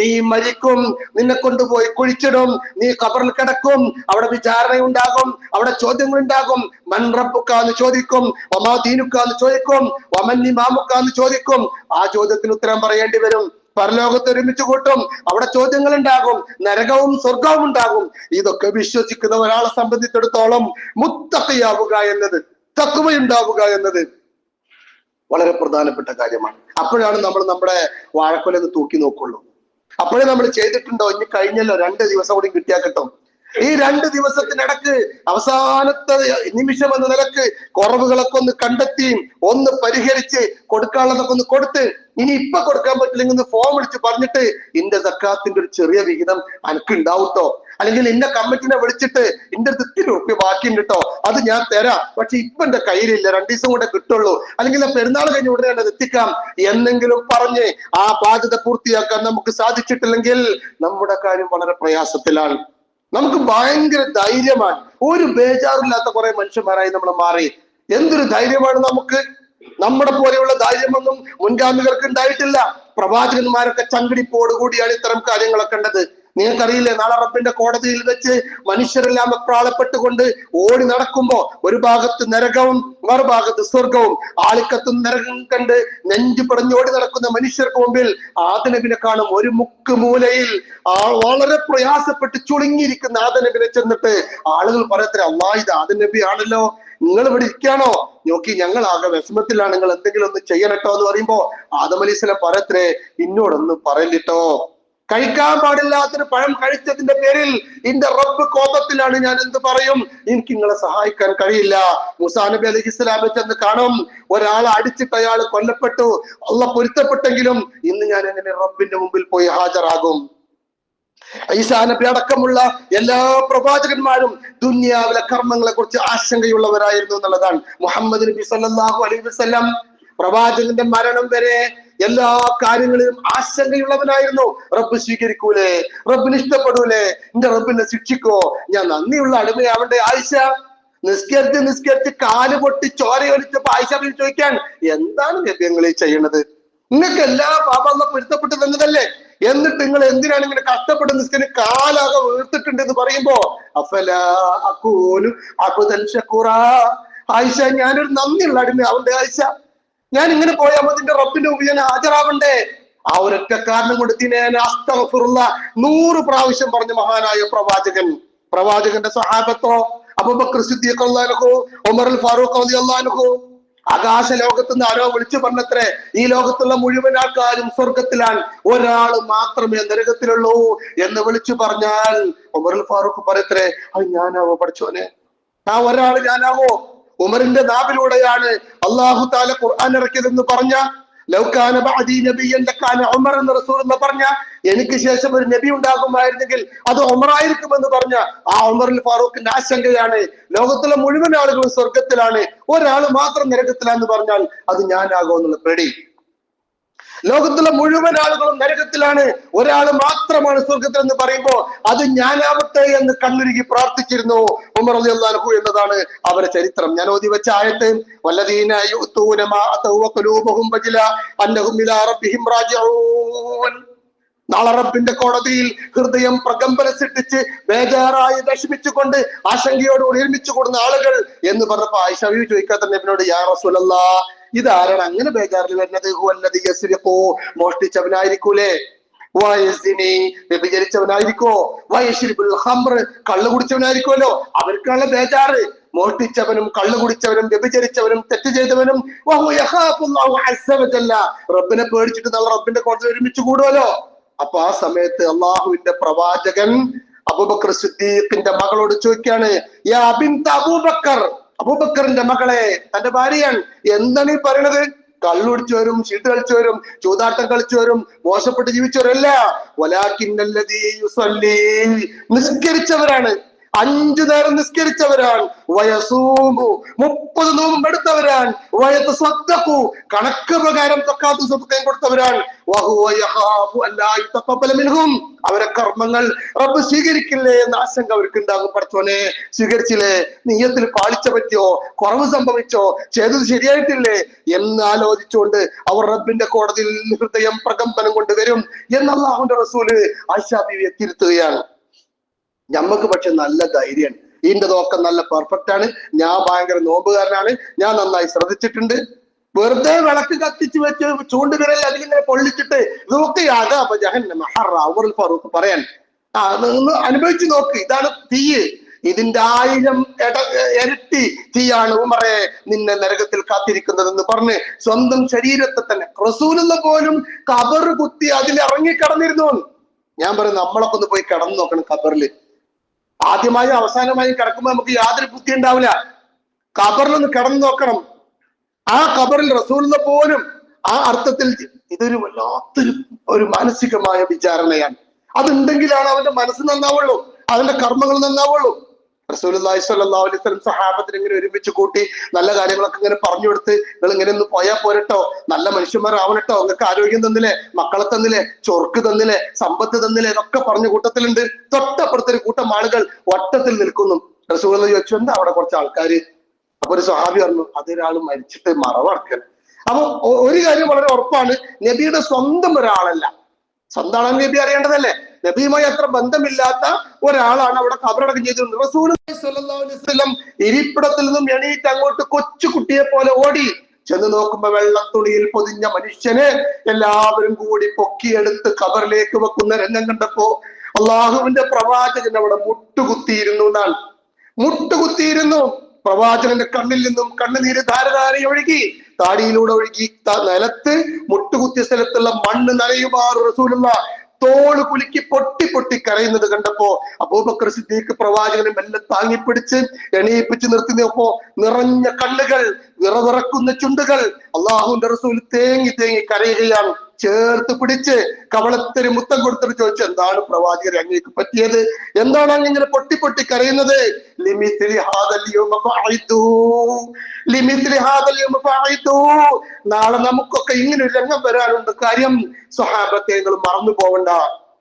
നീ മരിക്കും നിന്നെ കൊണ്ടുപോയി കുഴിച്ചിടും നീ കബറിൽ കിടക്കും അവിടെ വിചാരണ ഉണ്ടാകും അവിടെ ചോദ്യങ്ങൾ ഉണ്ടാകും മൻ റബ്ബുക്കാന്ന് ചോദിക്കും ഒമാ ദീനുക്കാന്ന് ചോദിക്കും ഒമന്നി മാമുക്കാന്ന് ചോദിക്കും. ആ ചോദ്യത്തിന് ഉത്തരം പറയേണ്ടി വരും. പരലോകത്ത് ഒരുമിച്ച് കൂട്ടും അവിടെ ചോദ്യങ്ങൾ ഉണ്ടാകും നരകവും സ്വർഗവും ഉണ്ടാകും. ഇതൊക്കെ വിശ്വസിക്കുന്ന ഒരാളെ സംബന്ധിച്ചിടത്തോളം മുത്തക്കയാവുക എന്നത് തക്കുവയുണ്ടാവുക എന്നത് വളരെ പ്രധാനപ്പെട്ട കാര്യമാണ്. അപ്പോഴാണ് നമ്മൾ നമ്മുടെ വാഴക്കൊലന്ന് തൂക്കി നോക്കുള്ളൂ. അപ്പോഴേ നമ്മൾ ചെയ്തിട്ടുണ്ടോ? ഇനി കഴിഞ്ഞല്ലോ രണ്ട് ദിവസം കൂടി കിട്ടിയാൽ കിട്ടും. ഈ രണ്ട് ദിവസത്തിനിടക്ക് അവസാനത്തെ നിമിഷം എന്ന നിലയ്ക്ക് കുറവുകളൊക്കെ ഒന്ന് കണ്ടെത്തി ഒന്ന് പരിഹരിച്ച് കൊടുക്കാനുള്ളതൊക്കെ ഒന്ന് കൊടുത്ത് ഇനി ഇപ്പൊ കൊടുക്കാൻ പറ്റില്ലെങ്കിൽ ഒന്ന് ഫോം വിളിച്ച് പറഞ്ഞിട്ട് ഇന്റെ സക്കാത്തിന്റെ ഒരു ചെറിയ വിഹിതം അനക്ക് ഉണ്ടാവട്ടോ അല്ലെങ്കിൽ എന്റെ കമ്മിറ്റിനെ വിളിച്ചിട്ട് എന്റെ അടുത്ത് ഇത്തിരി റുപ്യ ബാക്കിയുണ്ട് കേട്ടോ അത് ഞാൻ തരാം. പക്ഷെ ഇപ്പൊ എന്റെ കയ്യിലില്ല. രണ്ടു ദിവസം കൂടെ കിട്ടുള്ളൂ. അല്ലെങ്കിൽ പെരുന്നാൾ കഴിഞ്ഞ് ഉടനെ അത് എത്തിക്കാം. എന്നെങ്കിലും പറഞ്ഞ് ആ ബാധ്യത പൂർത്തിയാക്കാൻ നമുക്ക് സാധിച്ചിട്ടില്ലെങ്കിൽ നമ്മുടെ കാര്യം വളരെ പ്രയാസത്തിലാണ്. നമുക്ക് ഭയങ്കര ധൈര്യമാണ്. ഒരു ബേജാറില്ലാത്ത കുറെ മനുഷ്യന്മാരായി നമ്മൾ മാറി. എന്തൊരു ധൈര്യമാണ് നമുക്ക്? നമ്മുടെ പോലെയുള്ള ധൈര്യമൊന്നും മുൻഗാമികൾക്ക് ഉണ്ടായിട്ടില്ല. പ്രവാചകന്മാരൊക്കെ ചങ്കിടിപ്പോടുകൂടിയാണ് ഇത്തരം കാര്യങ്ങളൊക്കെ ഉണ്ടത് നിങ്ങൾക്കറിയില്ലേ നാളെ റബ്ബിന്റെ കോടതിയിൽ വെച്ച് മനുഷ്യരെല്ലാം അപ്രാളപ്പെട്ടുകൊണ്ട് ഓടി നടക്കുമ്പോ ഒരു ഭാഗത്ത് നരകവും മറുഭാഗത്ത് സ്വർഗവും ആളിക്കത്തും നരകം കണ്ട് നെഞ്ചു പിടഞ്ഞോടി നടക്കുന്ന മനുഷ്യർക്ക് മുമ്പിൽ ആദനവിനെ കാണും. ഒരു മുക്ക് മൂലയിൽ ആ വളരെ പ്രയാസപ്പെട്ട് ചുളുങ്ങിയിരിക്കുന്ന ആദനവിനെ ചെന്നിട്ട് ആളുകൾ പറയത്തില്ല അള്ളാ ഇത് ആദനബി ആണല്ലോ. നിങ്ങൾ ഇവിടെ ഇരിക്കാണോ നോക്കി ഞങ്ങൾ ആകെ വിഷമത്തിലാണ്. നിങ്ങൾ എന്തെങ്കിലും ഒന്ന് ചെയ്യണട്ടോ എന്ന് പറയുമ്പോ ആദം പറയത്രേ ഇന്നോടൊന്ന് പറയലിട്ടോ കഴിക്കാൻ പാടില്ലാത്തൊരു പഴം കഴിച്ചതിന്റെ പേരിൽ എന്റെ റബ്ബ് കോപത്തിലാണ് ഞാൻ എന്ത് പറയും? എനിക്ക് നിങ്ങളെ സഹായിക്കാൻ കഴിയില്ല. മുസാ നബി അലൈഹി ഇസ്ലാമെ ചെന്ന് കാണും. ഒരാളെ അടിച്ചിട്ട് അയാൾ കൊല്ലപ്പെട്ടു. അള്ള പൊരുത്തപ്പെട്ടെങ്കിലും ഇന്ന് ഞാൻ എങ്ങനെ റബ്ബിന്റെ മുമ്പിൽ പോയി ഹാജരാകും? ഈസാ നബി അടക്കമുള്ള എല്ലാ പ്രവാചകന്മാരും ദുന്യാവിലെ കർമ്മങ്ങളെ കുറിച്ച് ആശങ്കയുള്ളവരായിരുന്നു എന്നുള്ളതാണ് മുഹമ്മദ് നബി സല്ലാഹു അലൈഹി വസല്ലം. പ്രവാചകന്റെ മരണം വരെ എല്ലാ കാര്യങ്ങളിലും ആശങ്കയുള്ളവനായിരുന്നു. റബ്ബ് സ്വീകരിക്കൂലേ? റബ്ബിന് ഇഷ്ടപ്പെടൂലേ? എന്റെ റബ്ബിനെ ശിക്ഷിക്കോ? ഞാൻ നന്ദിയുള്ള അടിമയാവണ്ടേ ആയിഷ? നിസ്കരിച്ച് നിസ്കരിച്ച് കാൽ പൊട്ടി ചോര ഒലിച്ചപ്പോ ആയിഷ ചോദിക്കാൻ എന്താണ് നബിയങ്ങൾ ഈ ചെയ്യണത്? നിങ്ങൾക്ക് എല്ലാ പാപങ്ങളും പൊരുത്തപ്പെട്ട് തന്നതല്ലേ? എന്നിട്ട് നിങ്ങൾ എന്തിനാണ് ഇങ്ങനെ കഷ്ടപ്പെട്ട് നിസ്കരിന് കാലാകെ വീർത്തിട്ടുണ്ട് എന്ന് പറയുമ്പോ അഫല അക്കൂലു അബുദൻ ഷക്കൂറ ആയിഷ ഞാനൊരു നന്ദിയുള്ള അടിമ അവന്റെ ആയിഷ? ഞാൻ ഇങ്ങനെ പോയാൽ എന്റെ റബ്ബിന്റെ മുമ്പിൽ ഞാൻ ഹാജരാവണ്ടേ? ആ ഒരൊറ്റ കാരണം കൊണ്ട് ഞാൻ അസ്തഗ്ഫിറുള്ള നൂറ് പ്രാവശ്യം പറഞ്ഞ മഹാനായ പ്രവാചകൻ. പ്രവാചകന്റെ സഹാബത്തോ അബൂബക്കർ സിദ്ദീഖ് ഉമർ ഫാറൂഖ് ആകാശ ലോകത്ത് നിന്ന് ആരോ വിളിച്ചു പറഞ്ഞത്രേ ഈ ലോകത്തുള്ള മുഴുവൻ ആൾക്കാരും സ്വർഗത്തിലാണ് ഒരാൾ മാത്രമേ നരകത്തിലുള്ളൂ എന്ന് വിളിച്ചു പറഞ്ഞാൽ ഉമർ ഫാറൂഖ് പറയത്രേ അത് ഞാനാവോ പഠിച്ചോനെ? ആ ഒരാൾ ഞാനാവോ? ഉമറിന്റെ നാവിലൂടെയാണ് അള്ളാഹു താല ഖുർആൻ ഇറക്കിയതെന്ന് പറഞ്ഞ ഉമർ എന്ന് പറഞ്ഞ എനിക്ക് ശേഷം ഒരു നബി ഉണ്ടാകുമായിരുന്നെങ്കിൽ അത് ഉമറായിരിക്കുമെന്ന് പറഞ്ഞ ആ ഉമറിൽ ഫാറൂഖിന്റെ ആശങ്കയാണ്. ലോകത്തിലെ മുഴുവൻ ആളുകളും സ്വർഗത്തിലാണ് ഒരാൾ മാത്രം നരകത്തിലാന്ന് പറഞ്ഞാൽ അത് ഞാനാകുമെന്നുള്ള പേടി. ലോകത്തിലെ മുഴുവൻ ആളുകളും നരകത്തിലാണ്. ഒരാൾ മാത്രമാണ് സ്വർഗത്തിൽ എന്ന് പറയുമ്പോൾ അത് ഞാനാവട്ടെ എന്ന് കണ്ണുരുകി പ്രാർത്ഥിച്ചിരുന്നു. ഉമർ അലി അള്ളാഹു എന്നതാണ് അവരുടെ ചരിത്രം. ഞാൻ ഓതി വെച്ച ആയത്ത് നാളെ കോടതിയിൽ ഹൃദയം പ്രകമ്പന സിട്ടിച്ച് ബേജാറായി വിഷമിച്ചുകൊണ്ട് ആശങ്കയോട് ഒരുമിച്ചു കൂടുന്ന ആളുകൾ എന്ന് പറഞ്ഞപ്പോ ബീവി ചോദിക്കാത്ത നബിനോട് യാ റസൂലല്ലാ ഇതാരാണ്? അങ്ങനെ ബേജാറിൽ വരുന്നത്. മോഷ്ടിച്ചവനായിരിക്കൂലേ? വയസ്സിനെ വ്യഭിചരിച്ചവനായിരിക്കോ? വയസ്സിൽ കള്ളു കുടിച്ചവനായിരിക്കുമല്ലോ? അവർക്കുള്ള ബേജാറ്. മോഷ്ടിച്ചവനും കള്ളു കുടിച്ചവനും വ്യഭിചരിച്ചവനും തെറ്റ് ചെയ്തവനും റബ്ബിനെ പേടിച്ചിട്ട് നല്ല റബ്ബിന്റെ കോടതി ഒരുമിച്ച് കൂടുമല്ലോ? അപ്പൊ ആ സമയത്ത് അള്ളാഹുവിന്റെ പ്രവാചകൻ അബൂബക്കർ സിദ്ദീഖിന്റെ മകളോട് അബൂബക്കർ അബൂബക്കറിന്റെ മകളെ തന്റെ ഭാര്യയാണ്. എന്താണ് ഈ പറയണത്? കള്ളുടിച്ചവരും ചീട്ട് കളിച്ചവരും ചൂതാട്ടം കളിച്ചവരും മോശപ്പെട്ട് ജീവിച്ചവരല്ല. നിസ്കരിച്ചവരാണ്. അഞ്ചു നേരം നിസ്കരിച്ചവരാണ്. വയസൂമു മുപ്പത് നോമ്പും എടുത്തവരാണ്. വയത്ത് സ്വത്തക്കു. കണക്ക് പ്രകാരം തക്കാത്ത സ്വത്തക്കയും മിൻഹും. അവരെ കർമ്മങ്ങൾ റബ്ബ് സ്വീകരിക്കില്ലേ എന്ന ആശങ്ക അവർക്ക് ഉണ്ടാകും പഠിച്ചോനെ സ്വീകരിച്ചില്ലേ? നീയത്തിൽ പാളിച്ച പറ്റിയോ? കുറവ് സംഭവിച്ചോ? ചെയ്തത് ശരിയായിട്ടില്ലേ? എന്ന് ആലോചിച്ചുകൊണ്ട് അവർ റബ്ബിന്റെ കോടതിയിൽ ഹൃദയം പ്രകമ്പനം കൊണ്ടുവരും എന്ന് അള്ളാഹുന്റെ റസൂൽ ആയിഷാ ബീവിയെ തിരുത്തുകയാണ്. ഞമ്മക്ക് പക്ഷെ നല്ല ധൈര്യമാണ്. ഇതിന്റെതൊക്കെ നല്ല പെർഫെക്റ്റ് ആണ്. ഞാൻ ഭയങ്കര നോമ്പുകാരനാണ്. ഞാൻ നന്നായി ശ്രദ്ധിച്ചിട്ടുണ്ട്. വെറുതെ വിളക്ക് കത്തിച്ച് വെച്ച് ചൂണ്ടുവിരൽ അതിലിങ്ങനെ പൊള്ളിച്ചിട്ട് നോക്കി അതാ ജഹന്ന ഉമർ ഫറൂഖ് പറയാൻ. ആ ഒന്ന് അനുഭവിച്ചു നോക്ക്. ഇതാണ് തീയ്. ഇതിന്റെ ആയിരം ഇട ഇരട്ടി തീയാണ് ഉമറെ നിന്നെ നരകത്തിൽ കാത്തിരിക്കുന്നതെന്ന് പറഞ്ഞ് സ്വന്തം ശരീരത്തെ തന്നെ റസൂലെന്ന പോലും കബർ കുത്തി അതിൽ ഇറങ്ങി കിടന്നിരുന്നു ഞാൻ പറയുന്നു നമ്മളൊക്കെ ഒന്ന് പോയി കിടന്നു നോക്കണം കബറിൽ ആദ്യമായും അവസാനമായും കിടക്കുമ്പോൾ നമുക്ക് യാതൊരു ബുദ്ധി ഉണ്ടാവില്ല. ഖബറിലൊന്ന് കിടന്നു നോക്കണം. ആ ഖബറിൽ റസൂലിനെ പോലും ആ അർത്ഥത്തിൽ ഇതൊരു വല്ലാത്തൊരു ഒരു മാനസികമായ വിചാരണയാണ്. അതുണ്ടെങ്കിലാണ് അവന്റെ മനസ്സ് നന്നാവുള്ളൂ. അവന്റെ കർമ്മങ്ങൾ നന്നാവുള്ളൂ. റസൂലി സ്വല്ലല്ലാഹു അലൈഹി സഹാബത്തിന് ഇങ്ങനെ ഒരുമിച്ച് കൂട്ടി നല്ല കാര്യങ്ങളൊക്കെ ഇങ്ങനെ പറഞ്ഞു കൊടുത്ത് നിങ്ങൾ ഇങ്ങനെ ഒന്ന് പോയാൽ പോരട്ടോ. നല്ല മനുഷ്യന്മാരാവണട്ടോ. നിങ്ങൾക്ക് ആരോഗ്യം തന്നില്ലേ? മക്കളെ തന്നില്ലേ? ചൊർക്ക് തന്നില്ലേ? സമ്പത്ത് തന്നില്ലേ? എന്നൊക്കെ പറഞ്ഞ കൂട്ടത്തിലുണ്ട്. തൊട്ടപ്പുറത്തൊരു കൂട്ടം ആളുകൾ വട്ടത്തിൽ നിൽക്കുന്നു. റസൂൽ ചോദിച്ചു എന്താ അവിടെ കുറച്ച് ആൾക്കാർ അപ്പൊ ഒരു സ്വഹാബി പറഞ്ഞു അതൊരാൾ മരിച്ചിട്ട് മറവടക്കൽ. അപ്പൊ ഒരു കാര്യം വളരെ ഉറപ്പാണ്. നബിയുടെ സ്വന്തം ഒരാളല്ല. സ്വന്തമാണെന്ന് നബി അറിയേണ്ടതല്ലേ? നബിയുമായി അത്ര ബന്ധമില്ലാത്ത ഒരാളാണ് അവിടെ കബറടക്കം ചെയ്തിരുന്നത്. റസൂൽ വസല്ലം ഇരിപ്പിടത്തിൽ നിന്നും എണീറ്റ് അങ്ങോട്ട് കൊച്ചു കുട്ടിയെ പോലെ ഓടി ചെന്ന് നോക്കുമ്പോ വെള്ളത്തുണിയിൽ പൊതിഞ്ഞ മനുഷ്യനെ എല്ലാവരും കൂടി പൊക്കിയെടുത്ത് കബറിലേക്ക് വെക്കുന്ന രംഗം കണ്ടപ്പോ അള്ളാഹുവിന്റെ പ്രവാചകൻ അവിടെ മുട്ടുകുത്തിയിരുന്നു എന്നാണ്. മുട്ടുകുത്തിയിരുന്നു. പ്രവാചകന്റെ കണ്ണിൽ നിന്നും കണ്ണുനീര് ധാരധാരി ഒഴുകി താടിയിലൂടെ ഒഴുകി നിലത്ത് മുട്ടുകുത്തിയ സ്ഥലത്തുള്ള മണ്ണ് നനയുമാറു റസൂലുള്ള തോൾ കുലുക്കി പൊട്ടി പൊട്ടി കരയുന്നത് കണ്ടപ്പോ അബൂബക്കർ സിദ്ദീഖ് പ്രവാചകനെ മെല്ലെ താങ്ങിപ്പിടിച്ച് എണീപ്പിച്ച് നിർത്തി. നോക്കോ നിറഞ്ഞ കണ്ണുകൾ വിറവിറക്കുന്ന ചുണ്ടുകൾ അള്ളാഹുന്റെ റസൂൽ തേങ്ങി തേങ്ങി കരയുകയാണ്. ചേർത്ത് പിടിച്ച് കവളത്തിന് മുത്തം കൊടുത്തിട്ട് ചോദിച്ചു എന്താണ് പ്രവാചകരെ അങ്ങേക്ക് പറ്റിയത്? എന്താണ് അങ്ങനെ പൊട്ടി പൊട്ടി കരയുന്നത്? നാളെ നമുക്കൊക്കെ ഇങ്ങനെ രംഗം വരാനുണ്ട്. കാര്യം സ്വഹാബത്തെ നിങ്ങൾ മറന്നു പോവണ്ട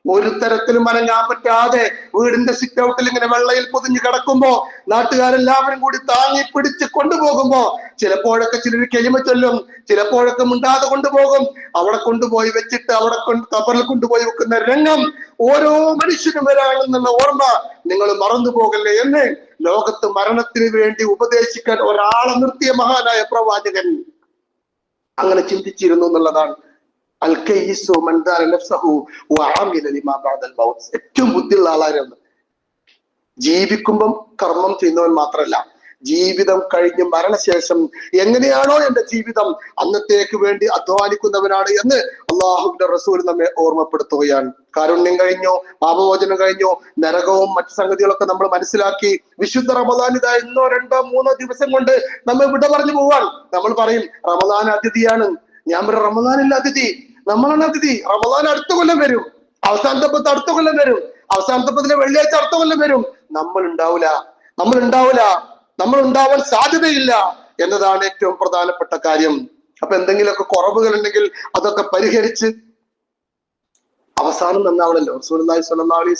ഒരു തരത്തിലും അനങ്ങാൻ പറ്റാതെ വീടിന്റെ സിറ്റ് ഔട്ടിൽ ഇങ്ങനെ വെള്ളയിൽ പൊതിഞ്ഞു കിടക്കുമ്പോ നാട്ടുകാരെല്ലാവരും കൂടി താങ്ങി പിടിച്ച് കൊണ്ടുപോകുമ്പോ ചിലപ്പോഴൊക്കെ ചിലർ കെളിമ ചൊല്ലും ചിലപ്പോഴൊക്കെ മിണ്ടാതെ കൊണ്ടുപോകും. അവിടെ കൊണ്ടുപോയി വെച്ചിട്ട് അവിടെ കൊണ്ട് കബറിൽ കൊണ്ടുപോയി വെക്കുന്ന രംഗം ഓരോ മനുഷ്യനും വരാണെന്നുള്ള ഓർമ്മ നിങ്ങൾ മറന്നു പോകല്ലേ എന്ന് ലോകത്ത് മരണത്തിന് വേണ്ടി ഉപദേശിക്കാൻ ഒരാളെ നിർത്തിയ മഹാനായ പ്രവാചകൻ. അങ്ങനെ ചിന്തിച്ചിരുന്നു എന്നുള്ളതാണ് ഏറ്റവും ബുദ്ധിയുള്ള ആളായിരുന്നു ജീവിക്കുമ്പം കർമ്മം ചെയ്യുന്നവൻ മാത്രമല്ല ജീവിതം കഴിഞ്ഞ് മരണശേഷം എങ്ങനെയാണോ എന്റെ ജീവിതം അന്നത്തേക്ക് വേണ്ടി അധ്വാനിക്കുന്നവനാണ് എന്ന് അള്ളാഹുവിന്റെ റസൂൽ നമ്മെ ഓർമ്മപ്പെടുത്തുകയാണ്. കാരുണ്യം കഴിഞ്ഞോ പാപമോചനം കഴിഞ്ഞോ നരകവും മറ്റു സംഗതികളൊക്കെ നമ്മൾ മനസ്സിലാക്കി വിശുദ്ധ റമദാൻ ഇതാ ഇന്നോ രണ്ടോ മൂന്നോ ദിവസം കൊണ്ട് നമ്മൾ വിട പറഞ്ഞു പോവാൻ നമ്മൾ പറയും റമദാൻ അതിഥിയാണ്. ഞാൻ പറയും റമദാനില്ല അതിഥി. നമ്മളാണ് അതിഥി റമദാൻ അടുത്ത കൊല്ലം വരും. അവസാനത്തെ പത്ത് അടുത്ത കൊല്ലം വരും. അവസാനത്തെ പത്തിലെ വെള്ളിയാഴ്ച അടുത്ത കൊല്ലം വരും. നമ്മൾ ഉണ്ടാവില്ല നമ്മൾ ഉണ്ടാവില്ല നമ്മൾ ഉണ്ടാവാൻ സാധ്യതയില്ല എന്നതാണ് ഏറ്റവും പ്രധാനപ്പെട്ട കാര്യം. അപ്പൊ എന്തെങ്കിലുമൊക്കെ കുറവുകൾ ഉണ്ടെങ്കിൽ അതൊക്കെ പരിഹരിച്ച് അവസാനം നന്നാവണല്ലോ. റസൂലുള്ളാഹി സ്വല്ലല്ലാഹു അലൈഹി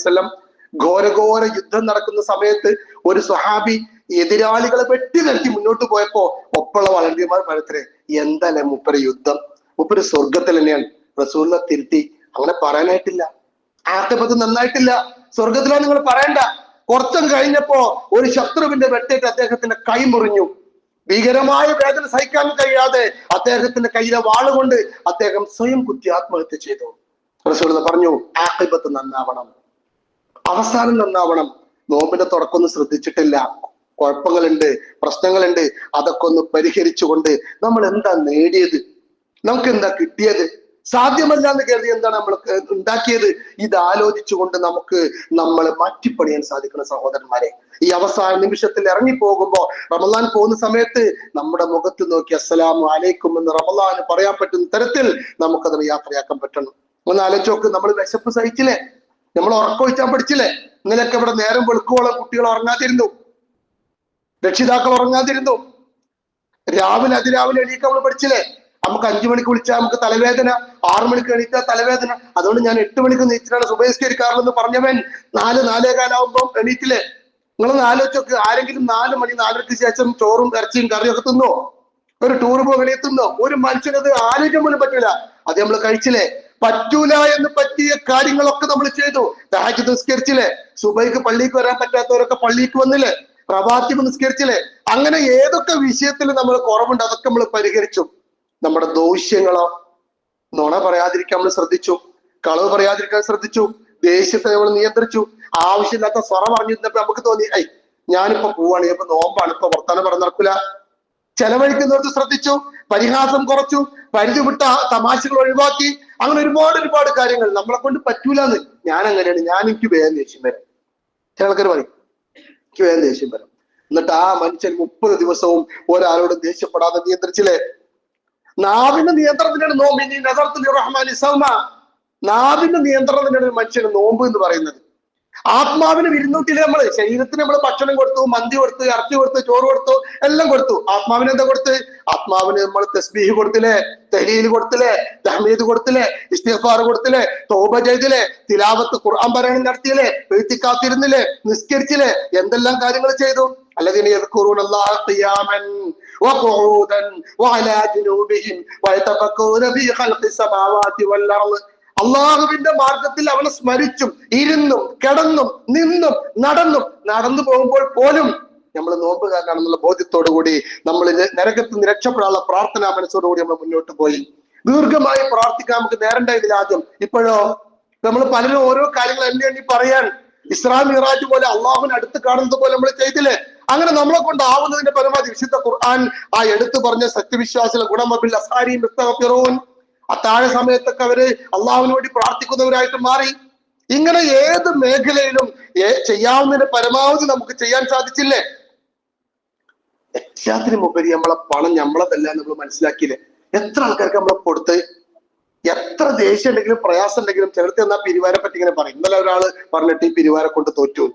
ഘോരഘോര യുദ്ധം നടക്കുന്ന സമയത്ത് ഒരു സ്വഹാബി എതിരാളികളെ വെട്ടി നിർത്തി മുന്നോട്ട് പോയപ്പോ ഒപ്പുള്ള വളണ്ടിയന്മാർ പറയത്തില്ലേ എന്തല്ലേ മുപ്പര യുദ്ധം? മുപ്പര് സ്വർഗത്തിൽ തന്നെയാണ്. റസൂലിനെ തിരുത്തി. അങ്ങനെ പറയാനായിട്ടില്ല. ആത്തപ്പത്ത് നന്നായിട്ടില്ല. സ്വർഗത്തിലാണ് നിങ്ങൾ പറയണ്ട. കുറച്ചും കഴിഞ്ഞപ്പോ ഒരു ശത്രുവിന്റെ വെട്ടേറ്റ് അദ്ദേഹത്തിന്റെ കൈ മുറിഞ്ഞു. ഭീകരമായ വേദന സഹിക്കാൻ കഴിയാതെ അദ്ദേഹത്തിന്റെ കയ്യിലെ വാളുകൊണ്ട് അദ്ദേഹം സ്വയം കുത്തി ആത്മഹത്യ ചെയ്തു. റസൂൽ പറഞ്ഞു ആക്കിബത്ത് നന്നാവണം. അവസാനം നന്നാവണം. നോമ്പിന്റെ തുടക്കമൊന്നും ശ്രദ്ധിച്ചിട്ടില്ല. കുഴപ്പങ്ങളുണ്ട് പ്രശ്നങ്ങളുണ്ട്. അതൊക്കെ ഒന്ന് പരിഹരിച്ചുകൊണ്ട് നമ്മൾ എന്താ നേടിയത്? നമുക്ക് എന്താ കിട്ടിയത്? സാധ്യമല്ല എന്ന് കരുതി എന്താണ് നമ്മൾ ഉണ്ടാക്കിയത്? ഇത് ആലോചിച്ചുകൊണ്ട് നമുക്ക് നമ്മൾ മാറ്റിപ്പണിയാൻ സാധിക്കുന്ന സഹോദരന്മാരെ. ഈ അവസാന നിമിഷത്തിൽ ഇറങ്ങി പോകുമ്പോ റമദാൻ പോകുന്ന സമയത്ത് നമ്മുടെ മുഖത്ത് നോക്കി അസ്സലാം അലൈക്കും എന്ന് റമദാൻ പറയാൻ പറ്റുന്ന തരത്തിൽ നമുക്കത് യാത്രയാക്കാൻ പറ്റണം. ഒന്ന് ആലോചിച്ച് നോക്ക് നമ്മൾ വിശപ്പ് സഹിച്ചില്ലേ? നമ്മൾ ഉറക്കൊഴിച്ചാൻ പഠിച്ചില്ലേ? ഇന്നലെയൊക്കെ ഇവിടെ നേരം വെളുക്കുവോളം കുട്ടികൾ ഉറങ്ങാതിരുന്നു. രക്ഷിതാക്കൾ ഉറങ്ങാതിരുന്നു. രാവിലെ അതിരാവിലെ എണീക്കാൻ നമ്മൾ പഠിച്ചില്ലേ? നമുക്ക് അഞ്ചു മണിക്ക് വിളിച്ചാൽ നമുക്ക് തലവേദന ആറു മണിക്ക് എണീറ്റാൽ തലവേദന. അതുകൊണ്ട് ഞാൻ എട്ട് മണിക്ക് നീച്ചിട്ടാണ് സുബഹിസ്കരിക്കാറുള്ളെന്ന് പറഞ്ഞവൻ നാല് നാലേ കാലാവുമ്പോൾ എണീറ്റില്ലേ നിങ്ങൾ ആലോചിച്ചൊക്കെ ആരെങ്കിലും നാല് മണി നാലരയ്ക്ക് ശേഷം ചോറും ഇറച്ചിയും കറിയൊക്കെ തിന്നോ? ഒരു ടൂർ പോകണേ തിന്നോ? ഒരു മനുഷ്യനത് ആലോചിക്കാൻ പോലും പറ്റൂല. അത് നമ്മൾ കഴിച്ചില്ലേ? പറ്റൂല എന്ന് പറ്റിയ കാര്യങ്ങളൊക്കെ നമ്മൾ ചെയ്തു. രാജ്യ നിസ്കരിച്ചില്ലേ? സുബൈക്ക് പള്ളിക്ക് വരാൻ പറ്റാത്തവരൊക്കെ പള്ളിക്ക് വന്നില്ലേ? പ്രഭാത്തി നിസ്കരിച്ചില്ലേ? അങ്ങനെ ഏതൊക്കെ വിഷയത്തിൽ നമ്മൾ കുറവുണ്ട് അതൊക്കെ നമ്മൾ പരിഹരിച്ചു. നമ്മുടെ ദോഷ്യങ്ങളോ നുണ പറയാതിരിക്കാൻ നമ്മൾ ശ്രദ്ധിച്ചു കളവ് പറയാതിരിക്കാൻ ശ്രദ്ധിച്ചു ദേഷ്യത്തെ നമ്മൾ നിയന്ത്രിച്ചു ആവശ്യമില്ലാത്ത സ്വറ പറഞ്ഞിരുന്നപ്പോ നമുക്ക് തോന്നി ഐ ഞാനിപ്പോ പോവാണ് ഇപ്പൊ നോമ്പാണ് ഇപ്പൊ വർത്താനം പറഞ്ഞു നടക്കില്ല ചെലവഴിക്കുന്നവർക്ക് ശ്രദ്ധിച്ചു പരിഹാസം കുറച്ചു പരിധി വിട്ട തമാശകൾ ഒഴിവാക്കി അങ്ങനെ ഒരുപാട് ഒരുപാട് കാര്യങ്ങൾ നമ്മളെ കൊണ്ട് പറ്റൂലെന്ന്. ഞാൻ അങ്ങനെയാണ് ഞാൻ എനിക്ക് വേഗം ദേഷ്യം വരാം. ചില ആൾക്കാർ പറയും എനിക്ക് വേഗം ദേഷ്യം വരാം. എന്നിട്ട് ആ മനുഷ്യൻ മുപ്പത് ദിവസവും ഒരാളോട് ദേഷ്യപ്പെടാതെ നിയന്ത്രിച്ചില്ലേ? നാവിന്റെ നിയന്ത്രണത്തിനാണ് നോമ്പ്. ഇനി നസർത്തുൽ റഹ്മാൻ ഇസൽമ നാവിന്റെ നിയന്ത്രണത്തിനാണ് മനുഷ്യന് നോമ്പ് എന്ന് പറയുന്നത്. ആത്മാവിന് വിരുന്നൂട്ടില്ല നമ്മൾ ശരീരത്തിന് നമ്മൾ ഭക്ഷണം കൊടുത്തു മന്തി കൊടുത്തു ഇറച്ചി കൊടുത്തു ചോറ് കൊടുത്തു എല്ലാം കൊടുത്തു. ആത്മാവിന് എന്താ കൊടുത്ത്? ആത്മാവിന് നമ്മൾ തസ്ബീഹ് കൊടുത്തില്ലേ? തെഹീൽ കൊടുത്തില്ലേ? തഹ്മീദ് കൊടുത്തില്ലേ? ഇസ്തിഫാർ കൊടുത്തില്ലേ? തോബ ചെയ്തില്ലേ? തിലാവത്ത് ഖുർആൻ പറയണം നടത്തിയില്ലേ? വീഴ്ത്തി കാത്തിരുന്നില്ലേ? നിസ്കരിച്ചില്ലേ? എന്തെല്ലാം കാര്യങ്ങൾ ചെയ്തു? അല്ലെങ്കിൽ وقعودا وعلى جنوبهم ويتفكرون في خلق السماوات والارض അള്ളാഹുവിന്റെ മാർഗത്തിൽ അവനെ സ്മരിച്ചും ഇരുന്നും കിടന്നും നിന്നും നടന്നും നടന്നു പോകുമ്പോൾ പോലും നമ്മൾ നോമ്പുകാരനാണെന്നുള്ള ബോധ്യത്തോടു കൂടി നമ്മൾ നരകത്ത് നിന്ന് രക്ഷപ്പെടാനുള്ള പ്രാർത്ഥനാ മനസ്സോടുകൂടി നമ്മൾ മുന്നോട്ട് പോയി ദീർഘമായി പ്രാർത്ഥിക്കാൻ നമുക്ക് നേരണ്ടായതിൽ ആദ്യം ഇപ്പോഴോ നമ്മൾ പലരും ഓരോ കാര്യങ്ങൾ എണ്ണി എണ്ണി പറയാൻ ഇസ്ലാം മിറാജ് പോലെ അള്ളാഹുവിന് അടുത്ത് കാണുന്നത് പോലെ നമ്മൾ ചെയ്തില്ലേ അങ്ങനെ നമ്മളെ കൊണ്ടാവുന്നതിന്റെ പരമാവധി വിശുദ്ധ ഖുർആൻ ആ എടുത്തു പറഞ്ഞ സത്യവിശ്വാസികളെ ഗുണമബിൽ അസാരിയും താഴെ സമയത്തൊക്കെ അവർ അള്ളാഹുവിന് വേണ്ടി പ്രാർത്ഥിക്കുന്നവരായിട്ട് മാറി. ഇങ്ങനെ ഏത് മേഖലയിലും ചെയ്യാവുന്നതിന്റെ പരമാവധി നമുക്ക് ചെയ്യാൻ സാധിച്ചില്ലേ? എല്ലാത്തിനും ഉപരി നമ്മളെ പണം നമ്മളതല്ല നമ്മൾ മനസ്സിലാക്കിയില്ലേ? എത്ര ആൾക്കാർക്ക് നമ്മളെ കൊടുത്ത് എത്ര ദേഷ്യം ഉണ്ടെങ്കിലും പ്രയാസം ഉണ്ടെങ്കിലും ചിലർക്ക് എന്നാ പിരിവാരെ പറ്റി ഇങ്ങനെ പറയും. ഇന്നലെ ഒരാൾ പറഞ്ഞിട്ട് ഈ പിരിവാരെ കൊണ്ട് തോറ്റു.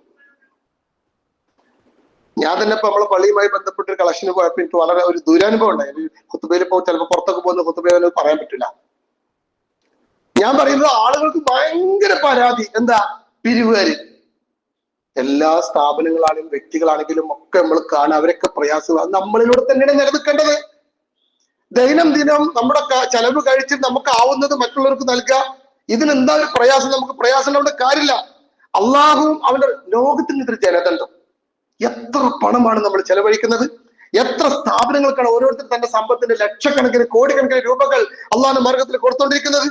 ഞാൻ തന്നെ ഇപ്പൊ നമ്മളെ പള്ളിയുമായി ബന്ധപ്പെട്ട് ഒരു കളക്ഷന് പോയപ്പോ എനിക്ക് വളരെ ഒരു ദുരനുഭവം ഉണ്ടായി. കുത്തുബയിൽ പോ ചിലപ്പോൾ പുറത്തൊക്കെ പോകുന്ന കുത്തുബയിൽ പറയാൻ പറ്റില്ല. ഞാൻ പറയുന്നത് ആളുകൾക്ക് ഭയങ്കര പരാതി. എന്താ? പിരിവുകാര്. എല്ലാ സ്ഥാപനങ്ങളാണെങ്കിലും വ്യക്തികളാണെങ്കിലും ഒക്കെ നമ്മൾ കാണുക. അവരൊക്കെ പ്രയാസമാണ് നമ്മളിലൂടെ തന്നെയാണ് നിലനിൽക്കേണ്ടത്. ദൈനംദിനം നമ്മുടെ ചെലവ് കഴിച്ച് നമുക്ക് ആവുന്നത് മറ്റുള്ളവർക്ക് നൽകുക. ഇതിനെന്താ ഒരു പ്രയാസം? നമുക്ക് പ്രയാസം അവിടെ കാര്യമില്ല. അള്ളാഹുവും അവന്റെ ലോകത്തിന് ഇതൊരു ജനതണ്ടോ എത്ര പണമാണ് നമ്മൾ ചെലവഴിക്കുന്നത്? എത്ര സ്ഥാപനങ്ങൾക്കാണ് ഓരോരുത്തർ തന്റെ സമ്പത്തിന്റെ ലക്ഷക്കണക്കിന് കോടിക്കണക്കിന് രൂപകൾ അള്ളാഹുന്റെ മാർഗത്തിൽ കൊടുത്തോണ്ടിരിക്കുന്നത്?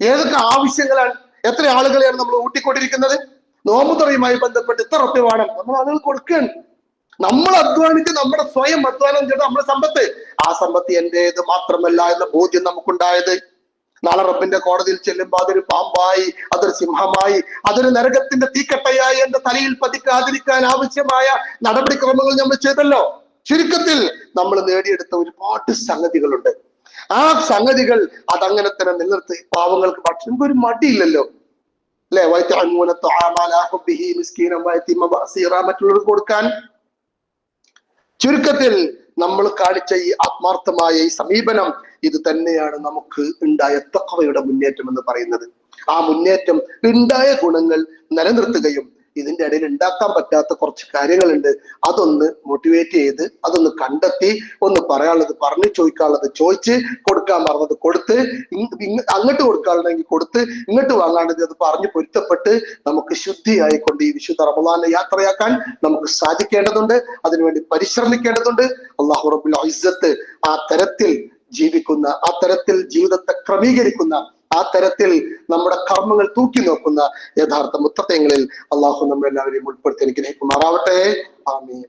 ഏതൊക്കെ ആവശ്യങ്ങളാണ്? എത്ര ആളുകളെയാണ് നമ്മൾ ഊട്ടിക്കൊണ്ടിരിക്കുന്നത്? നോമ്പുതുറയുമായി ബന്ധപ്പെട്ട് ഇത്ര വേണം? നമ്മൾ ആളുകൾ കൊടുക്കുകയാണ്. നമ്മൾ അധ്വാനിച്ച് നമ്മുടെ സ്വയം അധ്വാനം ചെയ്ത നമ്മുടെ സമ്പത്ത്. ആ സമ്പത്ത് എന്റേത് മാത്രമല്ല എന്ന ബോധ്യം നമുക്കുണ്ടായത്. നാളെ റബ്ബിന്റെ കോടതിയിൽ ചെല്ലുമ്പോൾ അതൊരു പാമ്പായി അതൊരു സിംഹമായി അതൊരു നരകത്തിന്റെ തീക്കട്ടയായി എന്റെ തലയിൽ പതിക്കാതിരിക്കാൻ ആവശ്യമായ നടപടിക്രമങ്ങൾ നമ്മൾ ചെയ്തല്ലോ. ചുരുക്കത്തിൽ നമ്മൾ നേടിയെടുത്ത ഒരുപാട് സംഗതികളുണ്ട്. ആ സംഗതികൾ അതങ്ങനെ തന്നെ നിലനിർത്തി പാവങ്ങൾക്ക് ഭക്ഷണം. ഒരു മടിയില്ലല്ലോ. അല്ലെ? മറ്റുള്ളവർക്ക് കൊടുക്കാൻ. ചുരുക്കത്തിൽ നമ്മൾ കാണിച്ച ഈ ആത്മാർത്ഥമായ ഈ സമീപനം ഇത് തന്നെയാണ് നമുക്ക് ഉണ്ടായ തക്കവയുടെ മുന്നേറ്റം എന്ന് പറയുന്നത്. ആ മുന്നേറ്റം ഉണ്ടായ ഗുണങ്ങൾ നിലനിർത്തുകയും ഇതിന്റെ ഇടയിൽ ഉണ്ടാക്കാൻ പറ്റാത്ത കുറച്ച് കാര്യങ്ങളുണ്ട്. അതൊന്ന് മോട്ടിവേറ്റ് ചെയ്ത് അതൊന്ന് കണ്ടെത്തി ഒന്ന് പറയാനുള്ളത് പറഞ്ഞു ചോദിക്കാനുള്ളത് ചോദിച്ച് കൊടുക്കാൻ പറഞ്ഞത് കൊടുത്ത് അങ്ങോട്ട് കൊടുക്കാനുണ്ടെങ്കിൽ കൊടുത്ത് ഇങ്ങോട്ട് വാങ്ങാണ്ടെങ്കിൽ അത് പറഞ്ഞു പൊരുത്തപ്പെട്ട് നമുക്ക് ശുദ്ധിയായിക്കൊണ്ട് ഈ വിശുദ്ധ റമദാനെ യാത്രയാക്കാൻ നമുക്ക് സാധിക്കേണ്ടതുണ്ട്. അതിനുവേണ്ടി പരിശ്രമിക്കേണ്ടതുണ്ട്. അള്ളാഹു റബുൽ ഇസ്സത്ത് ആ തരത്തിൽ ജീവിക്കുന്ന ആ തരത്തിൽ ജീവിതത്തെ ക്രമീകരിക്കുന്ന ആ തരത്തിൽ നമ്മുടെ കർമ്മങ്ങൾ തൂക്കി നോക്കുന്ന യഥാർത്ഥ മുത്തത്വങ്ങളിൽ അള്ളാഹു നമ്മളെല്ലാവരെയും ഉൾപ്പെടുത്തി എനിക്ക് അനുഗ്രഹിക്കുമാറാവട്ടെ. ആമീൻ.